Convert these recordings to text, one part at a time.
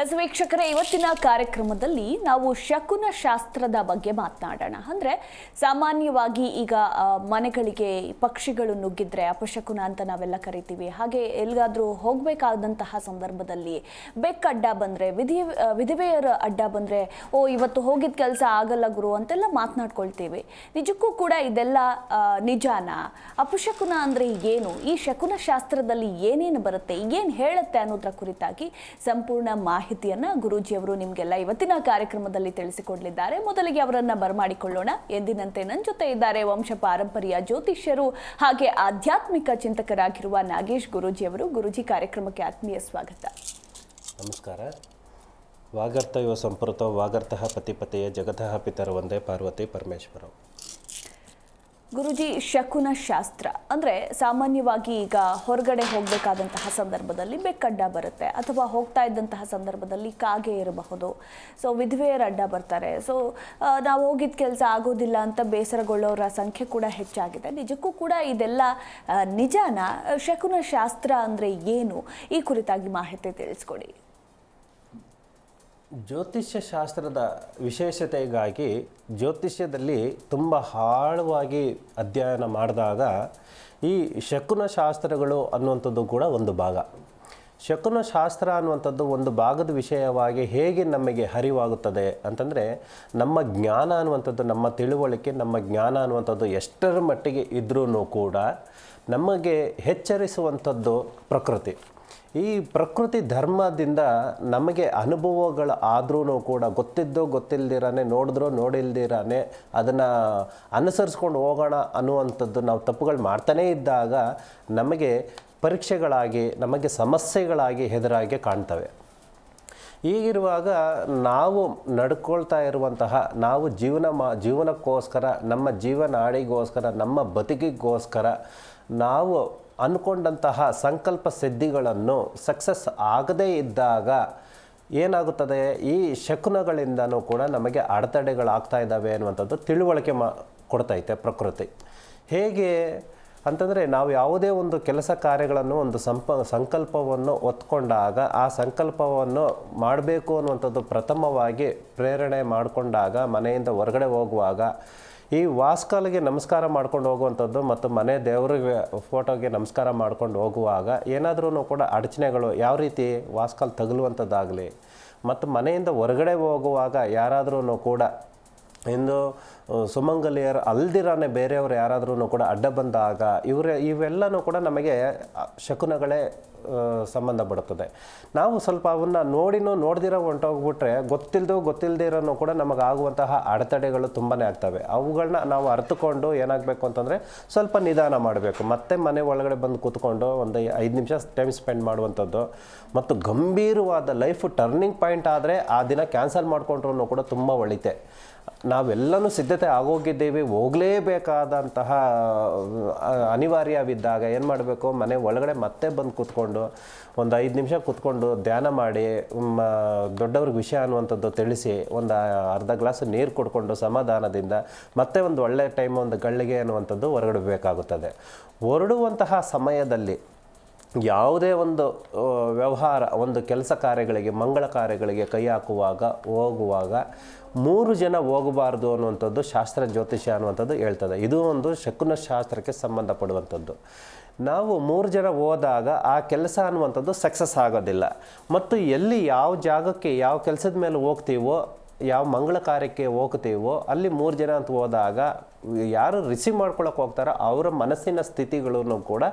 S ವೀಕ್ಷಕರೇ, ಇವತ್ತಿನ ಕಾರ್ಯಕ್ರಮದಲ್ಲಿ ನಾವು ಶಕುನ ಶಾಸ್ತ್ರದ ಬಗ್ಗೆ ಮಾತನಾಡೋಣ. ಅಂದರೆ ಸಾಮಾನ್ಯವಾಗಿ ಈಗ ಮನೆಗಳಿಗೆ ಪಕ್ಷಿಗಳು ನುಗ್ಗಿದ್ರೆ ಅಪಶಕುನ ಅಂತ ನಾವೆಲ್ಲ ಕರಿತೀವಿ. ಹಾಗೆ ಎಲ್ಲಿಗಾದರೂ ಹೋಗಬೇಕಾದಂತಹ ಸಂದರ್ಭದಲ್ಲಿ ಬೆಕ್ಕ ಅಡ್ಡ ಬಂದರೆ, ವಿಧಿ ವಿಧಿವೆಯರ ಅಡ್ಡ ಬಂದರೆ, ಓ, ಇವತ್ತು ಹೋಗಿದ್ದ ಕೆಲಸ ಆಗಲ್ಲ ಗುರು ಅಂತೆಲ್ಲ ಮಾತನಾಡ್ಕೊಳ್ತೀವಿ. ನಿಜಕ್ಕೂ ಕೂಡ ಇದೆಲ್ಲ ನಿಜಾನ? ಅಪಶಕುನ ಅಂದರೆ ಏನು? ಈ ಶಕುನ ಶಾಸ್ತ್ರದಲ್ಲಿ ಏನೇನು ಬರುತ್ತೆ? ಏನು ಹೇಳುತ್ತೆ ಅನ್ನೋದ್ರ ಕುರಿತಾಗಿ ಸಂಪೂರ್ಣ ಮಾಹಿತಿಯನ್ನ ಗುರೂಜಿಯವರು ನಿಮಗೆಲ್ಲ ಇವತ್ತಿನ ಕಾರ್ಯಕ್ರಮದಲ್ಲಿ ತಿಳಿಸಿಕೊಡಲಿದ್ದಾರೆ. ಮೊದಲಿಗೆ ಅವರನ್ನ ಬರಮಾಡಿಕೊಳ್ಳೋಣ. ಎಂದಿನಂತೆ ನನ್ನ ಜೊತೆ ಇದ್ದಾರೆ ವಂಶ ಪಾರಂಪರ್ಯ ಜ್ಯೋತಿಷ್ಯರು ಹಾಗೆ ಆಧ್ಯಾತ್ಮಿಕ ಚಿಂತಕರಾಗಿರುವ ನಾಗೇಶ್ ಗುರೂಜಿಯವರು ಗುರೂಜಿ, ಕಾರ್ಯಕ್ರಮಕ್ಕೆ ಆತ್ಮೀಯ ಸ್ವಾಗತ. ನಮಸ್ಕಾರ. ವಾಗರ್ಥ ಇವ ಸಂಪೃತ ವಾಗರ್ತಃ ಪತಿಪತೆಯ ಜಗತಃ ಪಿತರ ಒಂದೇ ಪಾರ್ವತಿ ಪರಮೇಶ್ವರ. ಗುರುಜಿ, ಶಕುನ ಶಾಸ್ತ್ರ. ಅಂದರೆ ಸಾಮಾನ್ಯವಾಗಿ ಈಗ ಹೊರಗಡೆ ಹೋಗಬೇಕಾದಂತಹ ಸಂದರ್ಭದಲ್ಲಿ ಬೆಕ್ಕಡ್ಡ ಬರುತ್ತೆ. ಅಥವಾ ಹೋಗ್ತಾ ಇದ್ದಂತಹ ಸಂದರ್ಭದಲ್ಲಿ ಕಾಗೆ ಇರಬಹುದು. ಸೊ ವಿಧವೆಯರ ಅಡ್ಡ ಬರ್ತಾರೆ. ಸೊ ನಾವು ಹೋಗಿದ್ದ ಕೆಲಸ ಆಗೋದಿಲ್ಲ ಅಂತ ಬೇಸರಗೊಳ್ಳೋರ ಸಂಖ್ಯೆ ಕೂಡ ಹೆಚ್ಚಾಗಿದೆ. ನಿಜಕ್ಕೂ ಕೂಡ ಇದೆಲ್ಲ ನಿಜಾನ? ಶಕುನ ಶಾಸ್ತ್ರ ಅಂದರೆ ಏನು? ಈ ಕುರಿತಾಗಿ ಮಾಹಿತಿ ತಿಳಿಸ್ಕೊಡಿ. ಜ್ಯೋತಿಷ್ಯ ಶಾಸ್ತ್ರದ ವಿಶೇಷತೆಗಾಗಿ ಜ್ಯೋತಿಷ್ಯದಲ್ಲಿ ತುಂಬ ಆಳವಾಗಿ ಅಧ್ಯಯನ ಮಾಡಿದಾಗ ಈ ಶಕುನ ಶಾಸ್ತ್ರಗಳು ಅನ್ನುವಂಥದ್ದು ಕೂಡ ಒಂದು ಭಾಗ. ಶಕುನ ಶಾಸ್ತ್ರ ಅನ್ನುವಂಥದ್ದು ಒಂದು ಭಾಗದ ವಿಷಯವಾಗಿ ಹೇಗೆ ನಮಗೆ ಹರಿವಾಗುತ್ತದೆ ಅಂತಂದರೆ ನಮ್ಮ ಜ್ಞಾನ ಅನ್ನುವಂಥದ್ದು, ನಮ್ಮ ತಿಳುವಳಿಕೆ, ನಮ್ಮ ಜ್ಞಾನ ಅನ್ನುವಂಥದ್ದು ಎಷ್ಟರ ಮಟ್ಟಿಗೆ ಇದ್ರೂ ಕೂಡ ನಮಗೆ ಎಚ್ಚರಿಸುವಂಥದ್ದು ಪ್ರಕೃತಿ. ಈ ಪ್ರಕೃತಿ ಧರ್ಮದಿಂದ ನಮಗೆ ಅನುಭವಗಳು ಆದ್ರೂ ಕೂಡ ಗೊತ್ತಿದ್ದೋ ಗೊತ್ತಿಲ್ದಿರಾನೆ, ನೋಡಿದ್ರೋ ನೋಡಿಲ್ದಿರಾನೆ ಅದನ್ನು ಅನುಸರಿಸ್ಕೊಂಡು ಹೋಗೋಣ ಅನ್ನುವಂಥದ್ದು ನಾವು ತಪ್ಪುಗಳು ಮಾಡ್ತಾನೇ ಇದ್ದಾಗ ನಮಗೆ ಪರೀಕ್ಷೆಗಳಾಗಿ, ನಮಗೆ ಸಮಸ್ಯೆಗಳಾಗಿ ಹೆದರಾಗಿ ಕಾಣ್ತವೆ. ಹೀಗಿರುವಾಗ ನಾವು ನಡ್ಕೊಳ್ತಾ ಇರುವಂತಹ, ನಾವು ಜೀವನ ಮಾ, ಜೀವನಕ್ಕೋಸ್ಕರ, ನಮ್ಮ ಜೀವನಾಡಿಗೋಸ್ಕರ, ನಮ್ಮ ಬದುಕಿಗೋಸ್ಕರ ನಾವು ಅಂದ್ಕೊಂಡಂತಹ ಸಂಕಲ್ಪ ಸಿದ್ಧಿಗಳನ್ನು ಸಕ್ಸಸ್ ಆಗದೇ ಇದ್ದಾಗ ಏನಾಗುತ್ತದೆ? ಈ ಶಕುನಗಳಿಂದನೂ ಕೂಡ ನಮಗೆ ಅಡೆತಡೆಗಳಾಗ್ತಾ ಇದ್ದಾವೆ ಅನ್ನುವಂಥದ್ದು ತಿಳುವಳಿಕೆ ಮಾ ಕೊಡ್ತೈತೆ ಪ್ರಕೃತಿ. ಹೇಗೆ ಅಂತಂದರೆ ನಾವು ಯಾವುದೇ ಒಂದು ಕೆಲಸ ಕಾರ್ಯಗಳನ್ನು, ಒಂದು ಸಂಪ ಸಂಕಲ್ಪವನ್ನು ಒತ್ಕೊಂಡಾಗ, ಆ ಸಂಕಲ್ಪವನ್ನು ಮಾಡಬೇಕು ಅನ್ನುವಂಥದ್ದು ಪ್ರಥಮವಾಗಿ ಪ್ರೇರಣೆ ಮಾಡಿಕೊಂಡಾಗ, ಮನೆಯಿಂದ ಹೊರಗಡೆ ಹೋಗುವಾಗ ಈ ವಾಸ್ಕಲ್ಗೆ ನಮಸ್ಕಾರ ಮಾಡ್ಕೊಂಡು ಹೋಗುವಂಥದ್ದು ಮತ್ತು ಮನೆ ದೇವರಿಗೆ ಫೋಟೋಗೆ ನಮಸ್ಕಾರ ಮಾಡ್ಕೊಂಡು ಹೋಗುವಾಗ ಏನಾದ್ರೂ ಕೂಡ ಅಡಚಣೆಗಳು ಯಾವ ರೀತಿ ವಾಸ್ಕಲ್ ತಗಲುವಂಥದ್ದಾಗಲಿ ಮತ್ತು ಮನೆಯಿಂದ ಹೊರಗಡೆ ಹೋಗುವಾಗ ಯಾರಾದ್ರೂ ಕೂಡ ಇಂದು ಸುಮಂಗಲಿಯರು ಅಲ್ದಿರಾನೆ ಬೇರೆಯವರು ಯಾರಾದ್ರೂ ಕೂಡ ಅಡ್ಡ ಬಂದಾಗ ಇವರ ಇವೆಲ್ಲನೂ ಕೂಡ ನಮಗೆ ಶಕುನಗಳೇ ಸಂಬಂಧಪಡುತ್ತದೆ ನಾವು ಸ್ವಲ್ಪ ಅವನ್ನ ನೋಡಿನೂ ನೋಡ್ದಿರೋ ಹೊಂಟೋಗ್ಬಿಟ್ರೆ ಗೊತ್ತಿಲ್ಲದೋ ಗೊತ್ತಿಲ್ಲದಿರೋನು ಕೂಡ ನಮಗಾಗುವಂತಹ ಅಡೆತಡೆಗಳು ತುಂಬಾ ಆಗ್ತವೆ. ಅವುಗಳನ್ನ ನಾವು ಅರ್ಥಕೊಂಡು ಏನಾಗಬೇಕು ಅಂತಂದರೆ ಸ್ವಲ್ಪ ನಿಧಾನ ಮಾಡಬೇಕು. ಮತ್ತೆ ಮನೆ ಒಳಗಡೆ ಬಂದು ಕೂತ್ಕೊಂಡು ಒಂದು ಐದು ನಿಮಿಷ ಟೈಮ್ ಸ್ಪೆಂಡ್ ಮಾಡುವಂಥದ್ದು. ಮತ್ತು ಗಂಭೀರವಾದ ಲೈಫ್ ಟರ್ನಿಂಗ್ ಪಾಯಿಂಟ್ ಆದರೆ ಆ ದಿನ ಕ್ಯಾನ್ಸಲ್ ಮಾಡಿಕೊಂಡ್ರೂ ಕೂಡ ತುಂಬ ಒಳಿತೆ. ನಾವೆಲ್ಲನೂ ಸಿದ್ಧತೆ ಆಗೋಗಿದ್ದೀವಿ, ಹೋಗಲೇಬೇಕಾದಂತಹ ಅನಿವಾರ್ಯವಿದ್ದಾಗ ಏನು ಮಾಡಬೇಕು? ಮನೆ ಒಳಗಡೆ ಮತ್ತೆ ಬಂದು ಕೂತ್ಕೊಂಡು ಒಂದು ಐದು ನಿಮಿಷ ಕೂತ್ಕೊಂಡು ಧ್ಯಾನ ಮಾಡಿ ದೊಡ್ಡವ್ರಿಗೆ ವಿಷಯ ಅನ್ನುವಂಥದ್ದು ತಿಳಿಸಿ, ಒಂದು ಅರ್ಧ ಗ್ಲಾಸ್ ನೀರು ಕುಡ್ಕೊಂಡು ಸಮಾಧಾನದಿಂದ ಮತ್ತೆ ಒಂದು ಒಳ್ಳೆಯ ಟೈಮ್ ಒಂದು ಗಳಿಗೆ ಅನ್ನುವಂಥದ್ದು ಹೊರಗಡಬೇಕಾಗುತ್ತದೆ ಹೊರಡುವಂತಹ ಸಮಯದಲ್ಲಿ ಯಾವುದೇ ಒಂದು ವ್ಯವಹಾರ, ಒಂದು ಕೆಲಸ ಕಾರ್ಯಗಳಿಗೆ, ಮಂಗಳ ಕಾರ್ಯಗಳಿಗೆ ಕೈ ಹಾಕುವಾಗ, ಹೋಗುವಾಗ ಮೂರು ಜನ ಹೋಗಬಾರ್ದು ಅನ್ನುವಂಥದ್ದು ಶಾಸ್ತ್ರ ಜ್ಯೋತಿಷ್ಯ ಅನ್ನುವಂಥದ್ದು ಹೇಳ್ತದೆ. ಇದು ಒಂದು ಶಕುನ ಶಾಸ್ತ್ರಕ್ಕೆ ಸಂಬಂಧಪಡುವಂಥದ್ದು. ನಾವು ಮೂರು ಜನ ಹೋದಾಗ ಆ ಕೆಲಸ ಅನ್ನುವಂಥದ್ದು ಸಕ್ಸಸ್ ಆಗೋದಿಲ್ಲ. ಮತ್ತು ಎಲ್ಲಿ ಯಾವ ಜಾಗಕ್ಕೆ ಯಾವ ಕೆಲಸದ ಮೇಲೆ ಹೋಗ್ತೀವೋ ಯಾವ ಮಂಗಳ ಕಾರ್ಯಕ್ಕೆ ಹೋಗ್ತೀವೋ, ಅಲ್ಲಿ ಮೂರು ಜನ ಅಂತ ಹೋದಾಗ ಯಾರು ರಿಸೀವ್ ಮಾಡ್ಕೊಳಕ್ಕೆ ಹೋಗ್ತಾರೋ ಅವರ ಮನಸ್ಸಿನ ಸ್ಥಿತಿಗಳೂ ಕೂಡ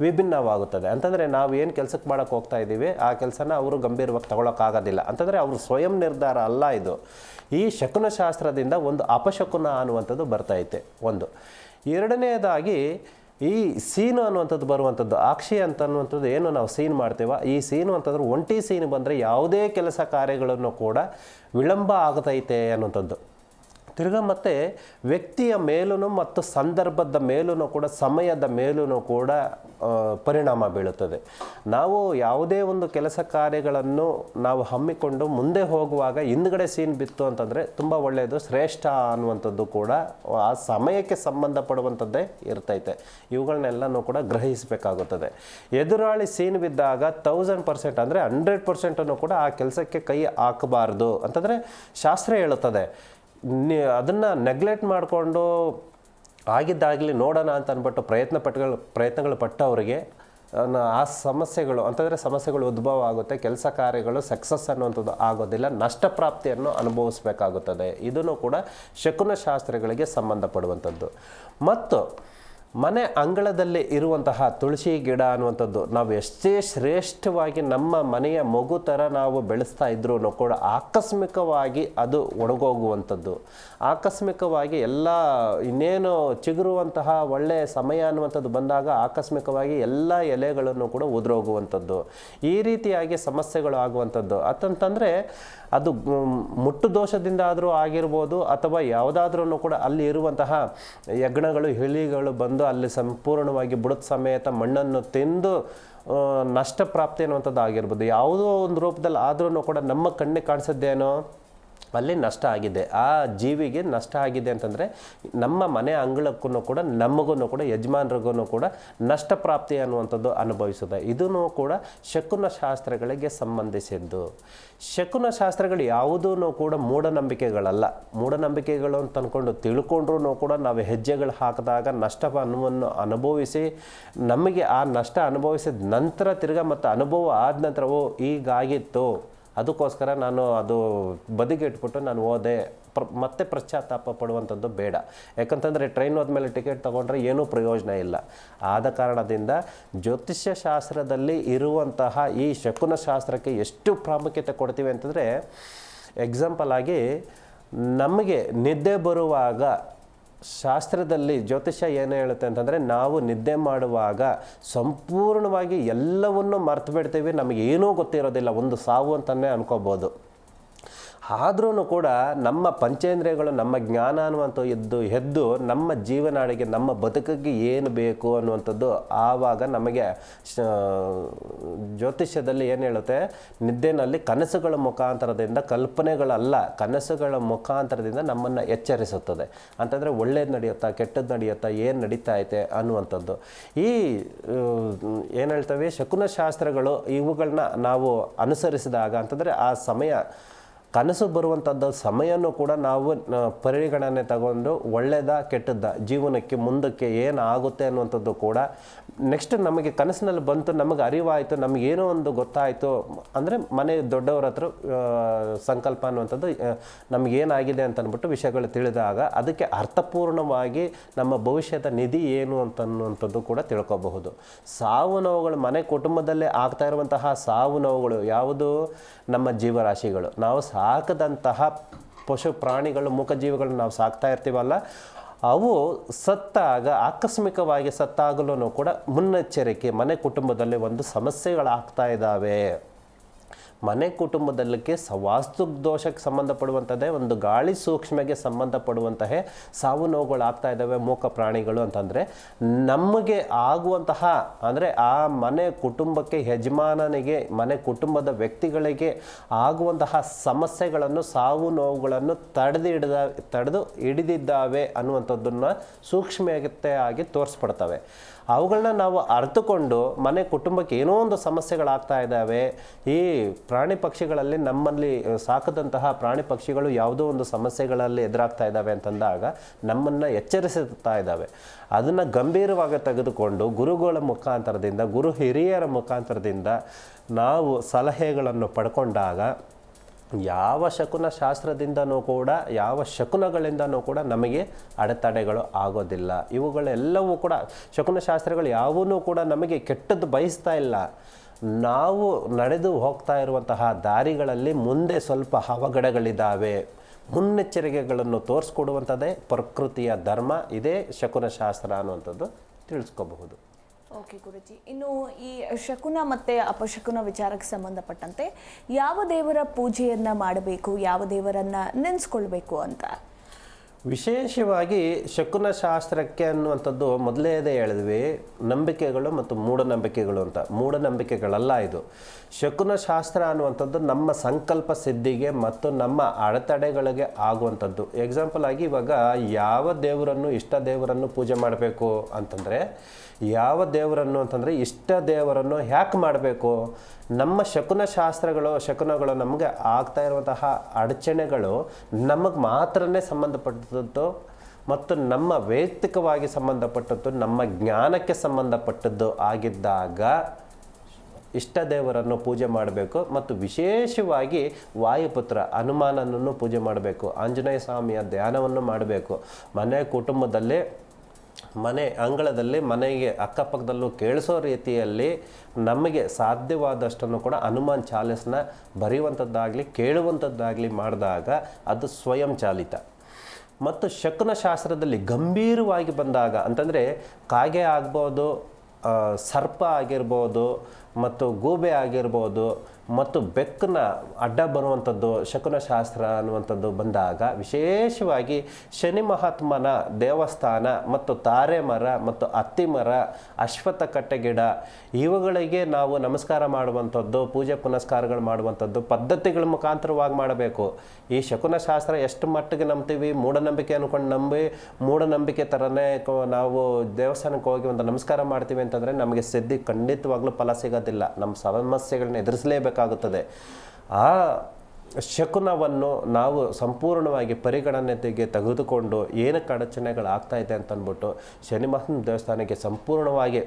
ವಿಭಿನ್ನವಾಗುತ್ತದೆ. ಅಂತಂದರೆ ನಾವು ಏನು ಕೆಲಸಕ್ಕೆ ಮಾಡೋಕೆ ಹೋಗ್ತಾ ಇದ್ದೀವಿ, ಆ ಕೆಲಸನ ಅವರು ಗಂಭೀರವಾಗಿ ತಗೊಳಕ್ಕಾಗೋದಿಲ್ಲ ಅಂತಂದರೆ ಅವರು ಸ್ವಯಂ ನಿರ್ಧಾರ ಅಲ್ಲ ಇದು. ಈ ಶಕುನಶಾಸ್ತ್ರದಿಂದ ಒಂದು ಅಪಶಕುನ ಅನ್ನುವಂಥದ್ದು ಬರ್ತೈತೆ ಒಂದು. ಎರಡನೆಯದಾಗಿ ಈ ಸೀನು ಅನ್ನುವಂಥದ್ದು ಬರುವಂಥದ್ದು, ಆಕ್ಷಿ ಅಂತ ಅನ್ನುವಂಥದ್ದು ಏನು ನಾವು ಸೀನ್ ಮಾಡ್ತೇವ, ಈ ಸೀನು ಅಂತಂದ್ರೆ ಒಂಟಿ ಸೀನು ಬಂದರೆ ಯಾವುದೇ ಕೆಲಸ ಕಾರ್ಯಗಳನ್ನು ಕೂಡ ವಿಳಂಬ ಆಗತೈತೆ ಅನ್ನುವಂಥದ್ದು. ತಿರ್ಗಾ ಮತ್ತೆ ವ್ಯಕ್ತಿಯ ಮೇಲೂ ಮತ್ತು ಸಂದರ್ಭದ ಮೇಲೂ ಕೂಡ, ಸಮಯದ ಮೇಲೂ ಕೂಡ ಪರಿಣಾಮ ಬೀಳುತ್ತದೆ. ನಾವು ಯಾವುದೇ ಒಂದು ಕೆಲಸ ಕಾರ್ಯಗಳನ್ನು ನಾವು ಹಮ್ಮಿಕೊಂಡು ಮುಂದೆ ಹೋಗುವಾಗ ಹಿಂದ್ಗಡೆ ಸೀನ್ ಬಿತ್ತು ಅಂತಂದರೆ ತುಂಬ ಒಳ್ಳೆಯದು, ಶ್ರೇಷ್ಠ ಅನ್ನುವಂಥದ್ದು ಕೂಡ ಆ ಸಮಯಕ್ಕೆ ಸಂಬಂಧಪಡುವಂಥದ್ದೇ ಇರ್ತೈತೆ. ಇವುಗಳನ್ನೆಲ್ಲನೂ ಕೂಡ ಗ್ರಹಿಸಬೇಕಾಗುತ್ತದೆ. ಎದುರಾಳಿ ಸೀನ್ ಬಿದ್ದಾಗ ತೌಸಂಡ್ ಪರ್ಸೆಂಟ್ ಅಂದರೆ ಹಂಡ್ರೆಡ್ ಪರ್ಸೆಂಟನ್ನು ಕೂಡ ಆ ಕೆಲಸಕ್ಕೆ ಕೈ ಹಾಕಬಾರ್ದು ಅಂತಂದರೆ ಶಾಸ್ತ್ರ ಹೇಳುತ್ತದೆ. ಅದನ್ನು ನೆಗ್ಲೆಕ್ಟ್ ಮಾಡಿಕೊಂಡು ಆಗಿದ್ದಾಗಲಿ ನೋಡೋಣ ಅಂತ ಅಂದ್ಬಿಟ್ಟು ಪ್ರಯತ್ನ ಪಟ್ಟಗಳು ಪ್ರಯತ್ನಗಳು ಪಟ್ಟವರಿಗೆ ಆ ಸಮಸ್ಯೆಗಳು, ಅಂತಂದರೆ ಸಮಸ್ಯೆಗಳು ಉದ್ಭವ ಆಗುತ್ತೆ, ಕೆಲಸ ಕಾರ್ಯಗಳು ಸಕ್ಸಸ್ ಅನ್ನುವಂಥದ್ದು ಆಗೋದಿಲ್ಲ ನಷ್ಟ ಪ್ರಾಪ್ತಿಯನ್ನು ಅನುಭವಿಸಬೇಕಾಗುತ್ತದೆ. ಇದನ್ನು ಕೂಡ ಶಕುನ ಶಾಸ್ತ್ರಗಳಿಗೆ ಸಂಬಂಧಪಡುವಂಥದ್ದು. ಮತ್ತು ಮನೆ ಅಂಗಳದಲ್ಲಿ ಇರುವಂತಹ ತುಳಸಿ ಗಿಡ ಅನ್ನುವಂಥದ್ದು ನಾವು ಎಷ್ಟೇ ಶ್ರೇಷ್ಠವಾಗಿ ನಮ್ಮ ಮನೆಯ ಮಗು ಥರ ನಾವು ಬೆಳೆಸ್ತಾ ಇದ್ರೂ ಕೂಡ ಆಕಸ್ಮಿಕವಾಗಿ ಅದು ಒಣಗೋಗುವಂಥದ್ದು. ಆಕಸ್ಮಿಕವಾಗಿ ಎಲ್ಲ ಇನ್ನೇನು ಚಿಗುರುವಂತಹ ಒಳ್ಳೆಯ ಸಮಯ ಅನ್ನುವಂಥದ್ದು ಬಂದಾಗ ಆಕಸ್ಮಿಕವಾಗಿ ಎಲ್ಲ ಎಲೆಗಳನ್ನು ಕೂಡ ಉದುರೋಗುವಂಥದ್ದು. ಈ ರೀತಿಯಾಗಿ ಸಮಸ್ಯೆಗಳು ಆಗುವಂಥದ್ದು. ಅತಂತಂದರೆ ಅದು ಮುಟ್ಟು ದೋಷದಿಂದ ಆದರೂ ಆಗಿರ್ಬೋದು ಅಥವಾ ಯಾವುದಾದ್ರೂ ಕೂಡ ಅಲ್ಲಿ ಇರುವಂತಹ ಯಜ್ಞಗಳು, ಹಿಳಿಗಳು ಬಂದು ಅಲ್ಲಿ ಸಂಪೂರ್ಣವಾಗಿ ಬುಡದ ಸಮೇತ ಮಣ್ಣನ್ನು ತಿಂದು ನಷ್ಟ ಪ್ರಾಪ್ತಿ ಅನ್ನುವಂಥದ್ದು ಆಗಿರ್ಬೋದು ಯಾವುದೋ ಒಂದು ರೂಪದಲ್ಲಿ ಆದ್ರೂ ಕೂಡ ನಮ್ಮ ಕಣ್ಣಿಗೆ ಕಾಣಿಸೋದೇನೋ ಅಲ್ಲಿ ನಷ್ಟ ಆಗಿದೆ, ಆ ಜೀವಿಗೆ ನಷ್ಟ ಆಗಿದೆ ಅಂತಂದರೆ ನಮ್ಮ ಮನೆ ಅಂಗಳಕ್ಕೂ ಕೂಡ ನಮಗೂ ಕೂಡ ಯಜಮಾನ್ರಿಗೂ ಕೂಡ ನಷ್ಟ ಪ್ರಾಪ್ತಿ ಅನ್ನುವಂಥದ್ದು ಅನುಭವಿಸುತ್ತೆ. ಇದೂ ಕೂಡ ಶಕುನ ಶಾಸ್ತ್ರಗಳಿಗೆ ಸಂಬಂಧಿಸಿದ್ದು. ಶಕುನ ಶಾಸ್ತ್ರಗಳು ಯಾವುದೂ ಕೂಡ ಮೂಢನಂಬಿಕೆಗಳಲ್ಲ. ಮೂಢನಂಬಿಕೆಗಳು ಅಂತ ಅಂದ್ಕೊಂಡು ತಿಳ್ಕೊಂಡ್ರೂ ಕೂಡ ನಾವು ಹೆಜ್ಜೆಗಳು ಹಾಕಿದಾಗ ನಷ್ಟ ಅನ್ನುವನ್ನು ಅನುಭವಿಸಿ, ನಮಗೆ ಆ ನಷ್ಟ ಅನುಭವಿಸಿದ ನಂತರ ತಿರ್ಗ ಮತ್ತು ಅನುಭವ ಆದ ನಂತರ, ಓ, ಹೀಗಾಗಿತ್ತು. ಅದಕ್ಕೋಸ್ಕರ ನಾನು ಅದು ಬದಿಗೆ ಇಟ್ಬಿಟ್ಟು ನಾನು ಓದೆ, ಪ್ರ, ಮತ್ತೆ ಪಶ್ಚಾತ್ತಾಪ ಪಡುವಂಥದ್ದು ಬೇಡ. ಯಾಕಂತಂದರೆ ಟ್ರೈನ್ ಹೋದ್ಮೇಲೆ ಟಿಕೆಟ್ ತೊಗೊಂಡ್ರೆ ಏನೂ ಪ್ರಯೋಜನ ಇಲ್ಲ. ಆದ ಕಾರಣದಿಂದ ಜ್ಯೋತಿಷ್ಯ ಶಾಸ್ತ್ರದಲ್ಲಿ ಇರುವಂತಹ ಈ ಶಕುನ ಶಾಸ್ತ್ರಕ್ಕೆ ಎಷ್ಟು ಪ್ರಾಮುಖ್ಯತೆ ಕೊಡ್ತೀವಿ ಅಂತಂದರೆ ಎಕ್ಸಾಂಪಲ್ ಆಗಿ ನಮಗೆ ನಿದ್ದೆ ಬರುವಾಗ ಶಾಸ್ತ್ರದಲ್ಲಿ ಜ್ಯೋತಿಷ್ಯ ಏನು ಹೇಳುತ್ತೆ ಅಂತಂದರೆ, ನಾವು ನಿದ್ದೆ ಮಾಡುವಾಗ ಸಂಪೂರ್ಣವಾಗಿ ಎಲ್ಲವನ್ನು ಮರ್ತು ಬಿಡ್ತೀವಿ ನಮಗೆ ಏನೂ ಗೊತ್ತಿರೋದಿಲ್ಲ, ಒಂದು ಸಾವು ಅಂತಲೇ ಅನ್ಕೋಬೋದು. ಆದ್ರೂ ಕೂಡ ನಮ್ಮ ಪಂಚೇಂದ್ರಿಯಗಳು, ನಮ್ಮ ಜ್ಞಾನ ಅನ್ನುವಂಥ ಎದ್ದು ಎದ್ದು ನಮ್ಮ ಜೀವನಾಡಿಗೆ ನಮ್ಮ ಬದುಕಿಗೆ ಏನು ಬೇಕು ಅನ್ನುವಂಥದ್ದು ಆವಾಗ ನಮಗೆ ಜ್ಯೋತಿಷ್ಯದಲ್ಲಿ ಏನು ಹೇಳುತ್ತೆ? ನಿದ್ದೆನಲ್ಲಿ ಕನಸುಗಳ ಮುಖಾಂತರದಿಂದ ಕಲ್ಪನೆಗಳಲ್ಲ, ಕನಸುಗಳ ಮುಖಾಂತರದಿಂದ ನಮ್ಮನ್ನು ಎಚ್ಚರಿಸುತ್ತದೆ. ಅಂತಂದರೆ ಒಳ್ಳೇದು ನಡೆಯುತ್ತಾ ಕೆಟ್ಟದ್ದು ನಡೆಯುತ್ತಾ, ಏನು ನಡೀತಾ ಐತೆ ಅನ್ನುವಂಥದ್ದು. ಈ ಏನು ಹೇಳ್ತವೆ? ಶಕುನ ಶಾಸ್ತ್ರಗಳು ಇವುಗಳನ್ನ ನಾವು ಅನುಸರಿಸಿದಾಗ ಅಂತಂದರೆ ಆ ಸಮಯ ಕನಸು ಬರುವಂಥದ್ದು ಸಮಯನೂ ಕೂಡ ನಾವು ಪರಿಗಣನೆ ತಗೊಂಡು ಒಳ್ಳೆಯದ ಕೆಟ್ಟದ್ದ ಜೀವನಕ್ಕೆ ಮುಂದಕ್ಕೆ ಏನಾಗುತ್ತೆ ಅನ್ನುವಂಥದ್ದು ಕೂಡ ನೆಕ್ಸ್ಟ್ ನಮಗೆ ಕನಸಿನಲ್ಲಿ ಬಂತು, ನಮಗೆ ಅರಿವಾಯಿತು ನಮಗೇನೋ ಒಂದು ಗೊತ್ತಾಯಿತು ಅಂದರೆ ಮನೆ ದೊಡ್ಡವರ ಹತ್ರ ಸಂಕಲ್ಪ ಅನ್ನುವಂಥದ್ದು ನಮಗೇನಾಗಿದೆ ಅಂತ ಅಂದ್ಬಿಟ್ಟು ವಿಷಯಗಳು ತಿಳಿದಾಗ ಅದಕ್ಕೆ ಅರ್ಥಪೂರ್ಣವಾಗಿ ನಮ್ಮ ಭವಿಷ್ಯದ ನಿಧಿ ಏನು ಅಂತ ಅನ್ನುವಂಥದ್ದು ಕೂಡ ತಿಳ್ಕೋಬಹುದು. ಸಾವು ನೋವುಗಳು ಮನೆ ಕುಟುಂಬದಲ್ಲೇ ಆಗ್ತಾ ಇರುವಂತಹ ಸಾವು ನೋವುಗಳು ಯಾವುದು? ನಮ್ಮ ಜೀವರಾಶಿಗಳು. ನಾವು ಸಾಕದಂತಹ ಪಶು ಪ್ರಾಣಿಗಳು ಮೂಕಜೀವಿಗಳು ನಾವು ಸಾಕ್ತಾ ಇರ್ತೀವಲ್ಲ ಅವು ಸತ್ತಾಗ ಆಕಸ್ಮಿಕವಾಗಿ ಸತ್ತಾಗಲೂ ಕೂಡ ಮುನ್ನೆಚ್ಚರಿಕೆ ಮನೆ ಕುಟುಂಬದಲ್ಲಿ ಒಂದು ಸಮಸ್ಯೆಗಳಾಗ್ತಾ ಇದ್ದಾವೆ ಮನೆ ಕುಟುಂಬದಲ್ಲಕ್ಕೆ ವಾಸ್ತು ದೋಷಕ್ಕೆ ಸಂಬಂಧಪಡುವಂಥದ್ದೇ ಒಂದು ಗಾಳಿ ಸೂಕ್ಷ್ಮೆಗೆ ಸಂಬಂಧಪಡುವಂತಹ ಸಾವು ನೋವುಗಳು ಆಗ್ತಾ ಇದ್ದಾವೆ, ಮೂಕ ಪ್ರಾಣಿಗಳು ಅಂತಂದರೆ. ನಮಗೆ ಆಗುವಂತಹ, ಅಂದರೆ ಆ ಮನೆ ಕುಟುಂಬಕ್ಕೆ ಯಜಮಾನನಿಗೆ, ಮನೆ ಕುಟುಂಬದ ವ್ಯಕ್ತಿಗಳಿಗೆ ಆಗುವಂತಹ ಸಮಸ್ಯೆಗಳನ್ನು, ಸಾವು ನೋವುಗಳನ್ನು ತಡೆದು ಹಿಡಿದ, ತಡೆದು ಹಿಡಿದಿದ್ದಾವೆ ಅನ್ನುವಂಥದ್ದನ್ನು ಸೂಕ್ಷ್ಮತೆಯಾಗಿ ತೋರಿಸ್ಪಡ್ತವೆ ಅವುಗಳನ್ನ ನಾವು ಅರ್ಥಕೊಂಡು ಮನೆ ಕುಟುಂಬಕ್ಕೆ ಏನೋ ಒಂದು ಸಮಸ್ಯೆಗಳಾಗ್ತಾ ಇದ್ದಾವೆ, ಈ ಪ್ರಾಣಿ ಪಕ್ಷಿಗಳಲ್ಲಿ ನಮ್ಮಲ್ಲಿ ಸಾಕದಂತಹ ಪ್ರಾಣಿ ಪಕ್ಷಿಗಳು ಯಾವುದೋ ಒಂದು ಸಮಸ್ಯೆಗಳಲ್ಲಿ ಎದುರಾಗ್ತಾ ಇದ್ದಾವೆ ಅಂತಂದಾಗ ನಮ್ಮನ್ನು ಎಚ್ಚರಿಸುತ್ತಾ ಇದ್ದಾವೆ. ಅದನ್ನು ಗಂಭೀರವಾಗಿ ತೆಗೆದುಕೊಂಡು ಗುರುಗಳ ಮುಖಾಂತರದಿಂದ, ಗುರು ಹಿರಿಯರ ಮುಖಾಂತರದಿಂದ ನಾವು ಸಲಹೆಗಳನ್ನು ಪಡ್ಕೊಂಡಾಗ ಯಾವ ಶಕುನ ಶಾಸ್ತ್ರದಿಂದನೂ ಕೂಡ, ಯಾವ ಶಕುನಗಳಿಂದನೂ ಕೂಡ ನಮಗೆ ಅಡೆತಡೆಗಳು ಆಗೋದಿಲ್ಲ. ಇವುಗಳೆಲ್ಲವೂ ಕೂಡ, ಶಕುನ ಶಾಸ್ತ್ರಗಳು ಯಾವೂ ಕೂಡ ನಮಗೆ ಕೆಟ್ಟದ್ದು ಬಯಸ್ತಾ ಇಲ್ಲ. ನಾವು ನಡೆದು ಹೋಗ್ತಾ ಇರುವಂತಹ ದಾರಿಗಳಲ್ಲಿ ಮುಂದೆ ಸ್ವಲ್ಪ ಅವಘಡಗಳಿದ್ದಾವೆ. ಮುನ್ನೆಚ್ಚರಿಕೆಗಳನ್ನು ತೋರಿಸ್ಕೊಡುವಂಥದ್ದೇ ಪ್ರಕೃತಿಯ ಧರ್ಮ. ಇದೇ ಶಕುನ ಶಾಸ್ತ್ರ ಅನ್ನುವಂಥದ್ದು ತಿಳಿಸ್ಕೋಬಹುದು. ಓಕೆ ಗುರುಜಿ ಇನ್ನು ಈ ಶಕುನ ಮತ್ತೆ ಅಪಶಕುನ ವಿಚಾರಕ್ಕೆ ಸಂಬಂಧಪಟ್ಟಂತೆ ಯಾವ ದೇವರ ಪೂಜೆಯನ್ನು ಮಾಡಬೇಕು, ಯಾವ ದೇವರನ್ನು ನೆನೆಸ್ಕೊಳ್ಬೇಕು ಅಂತ? ವಿಶೇಷವಾಗಿ ಶಕುನ ಶಾಸ್ತ್ರಕ್ಕೆ ಅನ್ನುವಂಥದ್ದು ಮೊದಲೇದೇ ಹೇಳಿದ್ವಿ. ನಂಬಿಕೆಗಳು ಮತ್ತು ಮೂಢನಂಬಿಕೆಗಳು ಅಂತ. ಮೂಢನಂಬಿಕೆಗಳಲ್ಲ ಇದು. ಶಕುನ ಶಾಸ್ತ್ರ ಅನ್ನುವಂಥದ್ದು ನಮ್ಮ ಸಂಕಲ್ಪ ಸಿದ್ಧಿಗೆ ಮತ್ತು ನಮ್ಮ ಅಡೆತಡೆಗಳಿಗೆ ಆಗುವಂಥದ್ದು. ಎಕ್ಸಾಂಪಲ್ ಆಗಿ ಇವಾಗ ಯಾವ ದೇವರನ್ನು ಇಷ್ಟ ದೇವರನ್ನು ಪೂಜೆ ಮಾಡಬೇಕು ಅಂತಂದರೆ, ಯಾವ ದೇವರನ್ನು ಅಂತಂದರೆ ಇಷ್ಟ ದೇವರನ್ನು ಯಾಕೆ ಮಾಡಬೇಕು? ನಮ್ಮ ಶಕುನ ಶಾಸ್ತ್ರಗಳು ಶಕುನಗಳು ನಮಗೆ ಆಗ್ತಾ ಇರುವಂತಹ ಅಡಚಣೆಗಳು ನಮಗೆ ಮಾತ್ರನೇ ಸಂಬಂಧಪಟ್ಟದ್ದು ಮತ್ತು ನಮ್ಮ ವೈಯಕ್ತಿಕವಾಗಿ ಸಂಬಂಧಪಟ್ಟದ್ದು, ನಮ್ಮ ಜ್ಞಾನಕ್ಕೆ ಸಂಬಂಧಪಟ್ಟದ್ದು ಆಗಿದ್ದಾಗ ಇಷ್ಟ ದೇವರನ್ನು ಪೂಜೆ ಮಾಡಬೇಕು ಮತ್ತು ವಿಶೇಷವಾಗಿ ವಾಯುಪುತ್ರ ಹನುಮಾನನನ್ನು ಪೂಜೆ ಮಾಡಬೇಕು, ಆಂಜನೇಯ ಸ್ವಾಮಿಯ ಧ್ಯಾನವನ್ನು ಮಾಡಬೇಕು. ಮನೆ ಕುಟುಂಬದಲ್ಲಿ, ಮನೆ ಅಂಗಳದಲ್ಲಿ, ಮನೆಗೆ ಅಕ್ಕಪಕ್ಕದಲ್ಲೂ ಕೇಳಿಸೋ ರೀತಿಯಲ್ಲಿ ನಮಗೆ ಸಾಧ್ಯವಾದಷ್ಟನ್ನು ಕೂಡ ಹನುಮಾನ್ ಚಾಲೀಸ್ನ ಬರೆಯುವಂಥದ್ದಾಗಲಿ, ಕೇಳುವಂಥದ್ದಾಗಲಿ ಮಾಡಿದಾಗ ಅದು ಸ್ವಯಂ ಚಾಲಿತ. ಮತ್ತು ಶಕುನ ಶಾಸ್ತ್ರದಲ್ಲಿ ಗಂಭೀರವಾಗಿ ಬಂದಾಗ ಅಂತಂದರೆ ಕಾಗೆ ಆಗ್ಬೋದು ಸರ್ಪ ಆಗಿರ್ಬೋದು ಮತ್ತು ಗೂಬೆ ಆಗಿರ್ಬೋದು ಮತ್ತು ಬೆಕ್ಕನ ಅಡ್ಡ ಬರುವಂಥದ್ದು ಶಕುನ ಶಾಸ್ತ್ರ ಅನ್ನುವಂಥದ್ದು ಬಂದಾಗ ವಿಶೇಷವಾಗಿ ಶನಿ ಮಹಾತ್ಮನ ದೇವಸ್ಥಾನ ಮತ್ತು ತಾರೆ ಮರ ಮತ್ತು ಅತ್ತಿ ಮರ ಅಶ್ವತ್ಥ ಕಟ್ಟೆ ಗಿಡ ಇವುಗಳಿಗೆ ನಾವು ನಮಸ್ಕಾರ ಮಾಡುವಂಥದ್ದು, ಪೂಜೆ ಪುನಸ್ಕಾರಗಳು ಮಾಡುವಂಥದ್ದು ಪದ್ಧತಿಗಳ ಮುಖಾಂತರವಾಗಿ ಮಾಡಬೇಕು. ಈ ಶಕುನ ಶಾಸ್ತ್ರ ಎಷ್ಟು ಮಟ್ಟಿಗೆ ನಂಬ್ತೀವಿ? ಮೂಢನಂಬಿಕೆ ಅನ್ಕೊಂಡು ನಂಬಿ, ಮೂಢನಂಬಿಕೆ ಥರನೇ ನಾವು ದೇವಸ್ಥಾನಕ್ಕೆ ಹೋಗಿ ಒಂದು ನಮಸ್ಕಾರ ಮಾಡ್ತೀವಿ ಅಂತಂದರೆ ನಮಗೆ ಸಿದ್ಧಿ ಖಂಡಿತವಾಗ್ಲೂ ಫಲ ಸಿಗೋದಿಲ್ಲ. ನಮ್ಮ ಸಮಸ್ಯೆಗಳನ್ನ ಎದುರಿಸಲೇಬೇಕಾಗುತ್ತದೆ ಆ ಶಕುನವನ್ನು ನಾವು ಸಂಪೂರ್ಣವಾಗಿ ಪರಿಗಣನೆಗೆ ತೆಗೆದುಕೊಂಡು ಏನಕ್ಕೆ ಅಡಚಣೆಗಳಾಗ್ತಾ ಇದೆ ಅಂತ ಅಂದ್ಬಿಟ್ಟು ಶನಿ ಮಹಾತ್ಮ ದೇವಸ್ಥಾನಕ್ಕೆ ಸಂಪೂರ್ಣವಾಗಿ